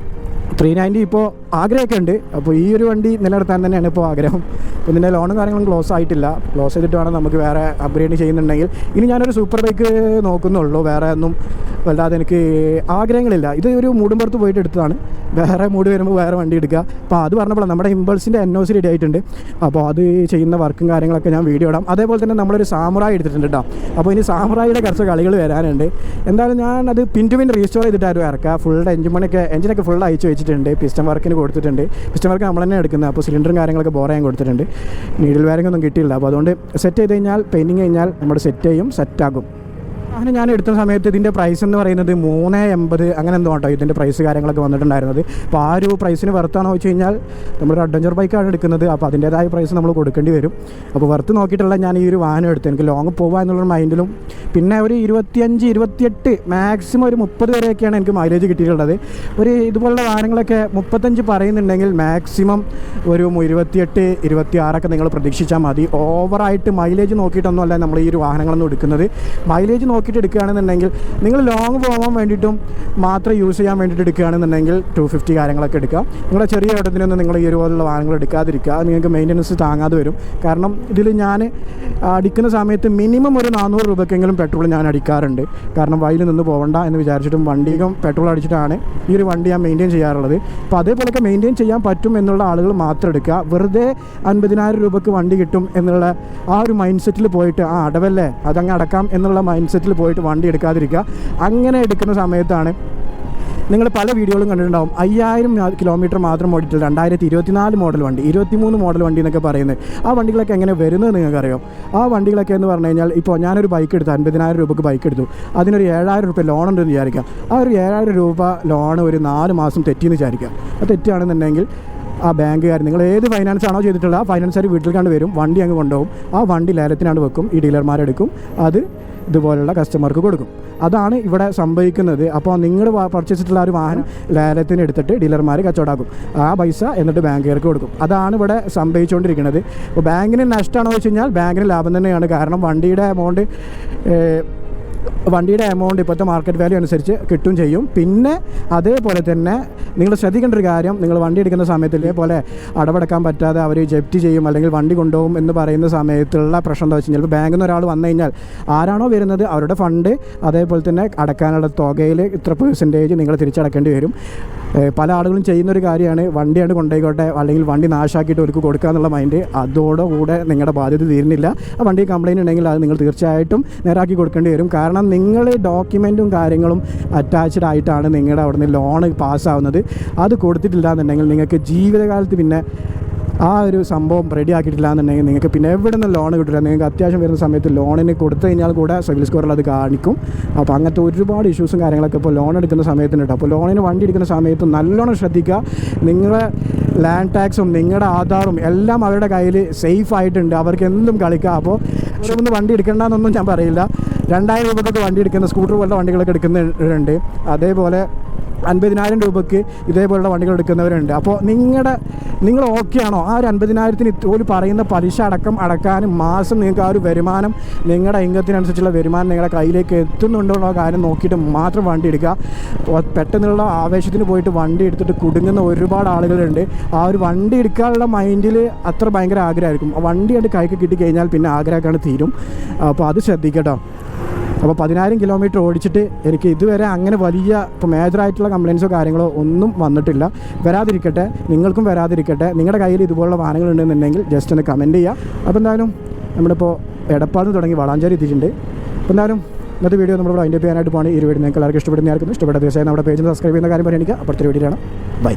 ത്രീ നയന്റി ഇപ്പോൾ ആഗ്രഹമൊക്കെ ഉണ്ട്. അപ്പോൾ ഈ ഒരു വണ്ടി നിലനിർത്താൻ തന്നെയാണ് ഇപ്പോൾ ആഗ്രഹം. അപ്പോൾ ഇതിന്റെ ലോണും കാര്യങ്ങളും ക്ലോസ് ആയിട്ടില്ല. ക്ലോസ് ചെയ്തിട്ട് വേണം നമുക്ക് വേറെ അപ്ഗ്രേഡ് ചെയ്യുന്നുണ്ടെങ്കിൽ. ഇനി ഞാനൊരു സൂപ്പർ ബൈക്ക് നോക്കുന്നുള്ളൂ. വേറെ ഒന്നും വല്ലാതെ എനിക്ക് ആഗ്രഹങ്ങളില്ല. ഇത് ഒരു മൂടുമ്പുറത്ത് പോയിട്ട് എടുത്തതാണ്. വേറെ മൂഡ് വരുമ്പോൾ വേറെ വണ്ടി എടുക്കുക. അപ്പോൾ അത് പറഞ്ഞപ്പോൾ നമ്മുടെ ഇമ്പൾസിന്റെ എൻ ഒ സി റെഡി ആയിട്ടുണ്ട്. അപ്പോൾ അത് ചെയ്യുന്ന വർക്കും കാര്യങ്ങളൊക്കെ ഞാൻ വീഡിയോ ഇടാം. അതേപോലെ തന്നെ നമ്മളൊരു സാമുറായി എടുത്തിട്ടുണ്ട് കേട്ടോ അപ്പോൾ ഇനി സാമുറായിയുടെ കുറച്ച് കളികൾ വരാനുണ്ട്. എന്തായാലും ഞാൻ അത് പിൻ പിൻ റീസ്റ്റോർ ചെയ്തിട്ടായിരുന്നു ഇറക്കുക ഫുൾ എഞ്ചിൻ പണിയൊക്കെ എഞ്ചിനൊക്കെ ഫുൾ അയച്ചു വെച്ചിട്ടുണ്ട്. പിസ്റ്റം വർക്കിന് കൊടുത്തിട്ടുണ്ട്. പിസ്റ്റം വർക്ക് നമ്മൾ തന്നെ എടുക്കുന്നത്. അപ്പോൾ സിലിണ്ടറും കാര്യങ്ങളൊക്കെ ബോർ ചെയ്യാൻ കൊടുത്തിട്ടുണ്ട്. നീഡിൽ വയറിംഗ് ഒന്നും കിട്ടിയില്ല അപ്പോൾ അതുകൊണ്ട് സെറ്റ് ചെയ്ത് കഴിഞ്ഞാൽ പെയിന്റിങ് കഴിഞ്ഞാൽ നമ്മുടെ സെറ്റ് ചെയ്യും സെറ്റാകും അങ്ങനെ ഞാൻ എടുത്ത സമയത്ത് ഇതിന്റെ പ്രൈസ് എന്ന് പറയുന്നത് മൂന്ന് എൺപത് അങ്ങനെ എന്തോ കേട്ടോ ഇതിന്റെ പ്രൈസ് കാര്യങ്ങളൊക്കെ വന്നിട്ടുണ്ടായിരുന്നത്. അപ്പോൾ ആ ഒരു പ്രൈസിന് വെറുത്താണോ വെച്ച് കഴിഞ്ഞാൽ നമ്മളൊരു അഡ്വഞ്ചർ ബൈക്കാണ് എടുക്കുന്നത്. അപ്പോൾ അതിന്റേതായ പ്രൈസ് നമ്മൾ കൊടുക്കേണ്ടി വരും. അപ്പോൾ വെറുത്ത് നോക്കിയിട്ടുള്ള ഞാൻ ഈ ഒരു വാഹനം എടുത്തു. എനിക്ക് ലോങ് പോകുക എന്നുള്ള മൈൻഡിലും പിന്നെ ഒരു ഇരുപത്തിയഞ്ച് ഇരുപത്തിയെട്ട് മാക്സിമം ഒരു മുപ്പത് വരെയൊക്കെയാണ് എനിക്ക് മൈലേജ് കിട്ടിയിട്ടുള്ളത്. ഒരു ഇതുപോലുള്ള വാഹനങ്ങളൊക്കെ മുപ്പത്തഞ്ച് പറയുന്നുണ്ടെങ്കിൽ മാക്സിമം ഒരു ഇരുപത്തിയെട്ട് ഇരുപത്തി ആറൊക്കെ നിങ്ങൾ പ്രതീക്ഷിച്ചാൽ മതി. ഓവറായിട്ട് മൈലേജ് നോക്കിയിട്ടൊന്നും അല്ല നമ്മൾ ഈ ഒരു വാഹനങ്ങളൊന്നും എടുക്കുന്നത്. മൈലേജ് നോക്കിയിട്ട് എടുക്കുകയാണെന്നുണ്ടെങ്കിൽ നിങ്ങൾ ലോങ് പോകാൻ വേണ്ടിയിട്ടും മാത്രം യൂസ് ചെയ്യാൻ വേണ്ടിയിട്ട് എടുക്കുകയാണെന്നുണ്ടെങ്കിൽ ടു ഫിഫ്റ്റി കാര്യങ്ങളൊക്കെ എടുക്കാം നിങ്ങളുടെ ചെറിയ ഓട്ടത്തിനൊന്നും നിങ്ങൾ ഈ ഒരുപോലുള്ള വാഹനങ്ങൾ എടുക്കാതിരിക്കുക. നിങ്ങൾക്ക് മെയിന്റനൻസ് താങ്ങാതെ വരും. കാരണം ഇതിൽ ഞാൻ അടിക്കുന്ന സമയത്ത് മിനിമം ഒരു നാനൂറ് രൂപയ്ക്കെങ്കിലും പെട്രോൾ ഞാൻ അടിക്കാറുണ്ട്. കാരണം വയലിൽ നിന്ന് പോകണ്ട എന്ന് വിചാരിച്ചിട്ടും വണ്ടിക്കും പെട്രോൾ അടിച്ചിട്ടാണ് ഈ ഒരു വണ്ടി ഞാൻ മെയിന്റെയിൻ ചെയ്യാറുള്ളത്. അപ്പോൾ അതേപോലെയൊക്കെ മെയിന്റെയിൻ ചെയ്യാൻ പറ്റും എന്നുള്ള ആളുകൾ മാത്രം എടുക്കുക. വെറുതെ അൻപതിനായിരം രൂപയ്ക്ക് വണ്ടി കിട്ടും എന്നുള്ള ആ ഒരു മൈൻഡ് സെറ്റിൽ പോയിട്ട് ആ അടവല്ലേ? അതങ്ങ് അടക്കാം എന്നുള്ള മൈൻഡ് സെറ്റിൽ പോയിട്ട് വണ്ടി എടുക്കാതിരിക്കുക. അങ്ങനെ എടുക്കുന്ന സമയത്താണ് നിങ്ങൾ പല വീഡിയോകളും കണ്ടിട്ടുണ്ടാവും. അയ്യായിരം കിലോമീറ്റർ മാത്രം ഓടിയിട്ടുള്ള രണ്ടായിരത്തി ഇരുപത്തിനാല് മോഡൽ വണ്ടി ഇരുപത്തിമൂന്ന് മോഡൽ വണ്ടി എന്നൊക്കെ പറയുന്നത്. ആ വണ്ടികളൊക്കെ എങ്ങനെ വരുന്നത് നിങ്ങൾക്കറിയാം? ആ വണ്ടികളൊക്കെ എന്ന് പറഞ്ഞു കഴിഞ്ഞാൽ ഇപ്പോൾ ഞാനൊരു ബൈക്ക് എടുത്തു അൻപതിനായിരം രൂപയ്ക്ക് ബൈക്ക് എടുത്തു. അതിനൊരു ഏഴായിരം രൂപ ലോൺ ഉണ്ടെന്ന് വിചാരിക്കാം ആ ഒരു ഏഴായിരം രൂപ ലോൺ ഒരു നാല് മാസം തെറ്റിയെന്ന് വിചാരിക്കാം അത് തെറ്റാണെന്നുണ്ടെങ്കിൽ ആ ബാങ്കുകാർ നിങ്ങൾ ഏത് ഫൈനാൻസ് ആണോ ചെയ്തിട്ടുള്ള ആ ഫൈനാൻസുകാർ വീട്ടിൽ കണ്ട് വരും വണ്ടി അങ്ങ് കൊണ്ടുപോകും. ആ വണ്ടി ലേലത്തിനാണ് വെക്കും ഈ ഡീലർമാരെടുക്കും അത് ഇതുപോലുള്ള കസ്റ്റമർക്ക് കൊടുക്കും. അതാണ് ഇവിടെ സംഭവിക്കുന്നത്. അപ്പോൾ നിങ്ങൾ പർച്ചേസ് ചെയ്തിട്ടുള്ള ആ ഒരു വാഹനം ലേലത്തിന് എടുത്തിട്ട് ഡീലർമാർ കച്ചവടാക്കും. ആ പൈസ എന്നിട്ട് ബാങ്കുകാർക്ക് കൊടുക്കും. അതാണ് ഇവിടെ സംഭവിച്ചുകൊണ്ടിരിക്കുന്നത് അപ്പോൾ ബാങ്കിന് നഷ്ടമാണോ വെച്ച് കഴിഞ്ഞാൽ ബാങ്കിന് ലാഭം തന്നെയാണ്. കാരണം വണ്ടിയുടെ എമൗണ്ട് വണ്ടിയുടെ എമൗണ്ട് ഇപ്പോഴത്തെ മാർക്കറ്റ് വാല്യൂ അനുസരിച്ച് കിട്ടും ചെയ്യും. പിന്നെ അതേപോലെ തന്നെ നിങ്ങൾ ശ്രദ്ധിക്കേണ്ട ഒരു കാര്യം നിങ്ങൾ വണ്ടി എടുക്കുന്ന സമയത്ത് ഇതേപോലെ അടവടക്കാൻ പറ്റാതെ അവർ ജപ്തി ചെയ്യും അല്ലെങ്കിൽ വണ്ടി കൊണ്ടുപോകും എന്ന് പറയുന്ന സമയത്തുള്ള പ്രശ്നം എന്താ വെച്ച് കഴിഞ്ഞാൽ ബാങ്കിൽ നിന്ന് ഒരാൾ വന്നു കഴിഞ്ഞാൽ ആരാണോ വരുന്നത് അവരുടെ ഫണ്ട് അതേപോലെ തന്നെ അടക്കാനുള്ള തുകയിൽ ഇത്ര പെർസെന്റേജ് നിങ്ങൾ തിരിച്ചടക്കേണ്ടി വരും. പല ആളുകളും ചെയ്യുന്ന ഒരു കാര്യമാണ് വണ്ടിയാണ് കൊണ്ടുപോയിക്കോട്ടെ അല്ലെങ്കിൽ വണ്ടി നാശാക്കിയിട്ട് ഒരുക്ക് കൊടുക്കുക എന്നുള്ള മൈൻഡ് അതോടുകൂടെ നിങ്ങളുടെ ബാധ്യത തീരുന്നില്ല. ആ വണ്ടി കംപ്ലയിന്റ് ഉണ്ടെങ്കിൽ അത് നിങ്ങൾ തീർച്ചയായിട്ടും നേരാക്കി കൊടുക്കേണ്ടി വരും. കാരണം നിങ്ങൾ ഡോക്യുമെന്റും കാര്യങ്ങളും അറ്റാച്ച്ഡ് ആയിട്ടാണ് നിങ്ങളുടെ അവിടുന്ന് ലോണ് പാസ്സാവുന്നത്. അത് കൊടുത്തിട്ടില്ല എന്നുണ്ടെങ്കിൽ നിങ്ങൾക്ക് ജീവിതകാലത്ത് പിന്നെ ആ ഒരു സംഭവം റെഡി ആക്കിയിട്ടില്ല എന്നുണ്ടെങ്കിൽ നിങ്ങൾക്ക് പിന്നെ എവിടെ നിന്ന് ലോൺ കിട്ടില്ല നിങ്ങൾക്ക് അത്യാവശ്യം വരുന്ന സമയത്ത് ലോണിന് കൊടുത്തു കഴിഞ്ഞാൽ കൂടെ സിവിൽ സ്കോറിൽ അത് കാണിക്കും. അപ്പോൾ അങ്ങനത്തെ ഒരുപാട് ഇഷ്യൂസും കാര്യങ്ങളൊക്കെ ഇപ്പോൾ ലോൺ എടുക്കുന്ന സമയത്തുണ്ട്. അപ്പോൾ ലോണിന് വണ്ടി എടുക്കുന്ന സമയത്ത് നല്ലോണം ശ്രദ്ധിക്കുക. നിങ്ങളെ ലാൻഡ് ടാക്സും നിങ്ങളുടെ ആധാറും എല്ലാം അവരുടെ കയ്യിൽ സേഫ് ആയിട്ടുണ്ട്. അവർക്ക് എന്തും കളിക്കാം. അപ്പോൾ ഒന്ന് വണ്ടി എടുക്കേണ്ടെന്നൊന്നും ഞാൻ പറയില്ല. രണ്ടായിരം രൂപക്കൊക്കെ വണ്ടി എടുക്കുന്ന സ്കൂട്ടർ പോലുള്ള വണ്ടികളൊക്കെ എടുക്കുന്നവരുണ്ട്. അതേപോലെ അൻപതിനായിരം രൂപയ്ക്ക് ഇതേപോലുള്ള വണ്ടികൾ എടുക്കുന്നവരുണ്ട്. അപ്പോൾ നിങ്ങളുടെ നിങ്ങൾ ഓക്കെ ആണോ? ആ ഒരു അൻപതിനായിരത്തിന് ഒരു പറയുന്ന പലിശ അടക്കം അടക്കാനും മാസം നിങ്ങൾക്ക് ആ ഒരു വരുമാനം നിങ്ങളുടെ ഇംഗത്തിനനുസരിച്ചുള്ള വരുമാനം നിങ്ങളുടെ കയ്യിലേക്ക് എത്തുന്നുണ്ടോ എന്നുള്ള കാര്യം നോക്കിയിട്ട് മാത്രം വണ്ടി എടുക്കുക. പെട്ടെന്നുള്ള ആവേശത്തിന് പോയിട്ട് വണ്ടി എടുത്തിട്ട് കുടുങ്ങുന്ന ഒരുപാട് ആളുകളുണ്ട്. ആ ഒരു വണ്ടി എടുക്കാനുള്ള മൈൻഡിൽ അത്ര ഭയങ്കര ആഗ്രഹമായിരിക്കും. വണ്ടി ആയിട്ട് കൈക്ക് കിട്ടിക്കഴിഞ്ഞാൽ പിന്നെ ആഗ്രഹമൊക്കെയാണ് തീരും. അപ്പോൾ അത് ശ്രദ്ധിക്കട്ടോ. അപ്പോൾ പതിനായിരം കിലോമീറ്റർ ഓടിച്ചിട്ട് എനിക്ക് ഇതുവരെ അങ്ങനെ വലിയ ഇപ്പോൾ മേജറായിട്ടുള്ള കംപ്ലയിൻസോ കാര്യങ്ങളോ ഒന്നും വന്നിട്ടില്ല. വരാതിരിക്കട്ടെ നിങ്ങൾക്കും വരാതിരിക്കട്ടെ നിങ്ങളുടെ കയ്യിൽ ഇതുപോലുള്ള വാഹനങ്ങൾ ഉണ്ടെന്നുണ്ടെങ്കിൽ ജസ്റ്റ് ഒന്ന് കമന്റ് ചെയ്യുക അപ്പോൾ എന്തായാലും നമ്മളിപ്പോൾ എടപ്പാട് തുടങ്ങി വളാഞ്ചേരി എത്തിയിട്ടുണ്ട്. അപ്പോൾ എന്തായാലും ഇന്നത്തെ വീഡിയോ നമ്മളിവിടെ അതിന്റെ ചെയ്യാനായിട്ട് പോകണം ഈ വീഡിയോ നിങ്ങൾക്ക് എല്ലാവർക്കും ഇഷ്ടപ്പെടുന്ന ആർക്കും ഇഷ്ടപ്പെട്ട തീർച്ചയായും നമ്മുടെ പേജിൽ സബ്സ്ക്രൈബ് ചെയ്യുന്ന കാര്യം പരിഗണിക്കുക. അപ്പോഴത്തെ വീഡിയോയാണ് ബൈ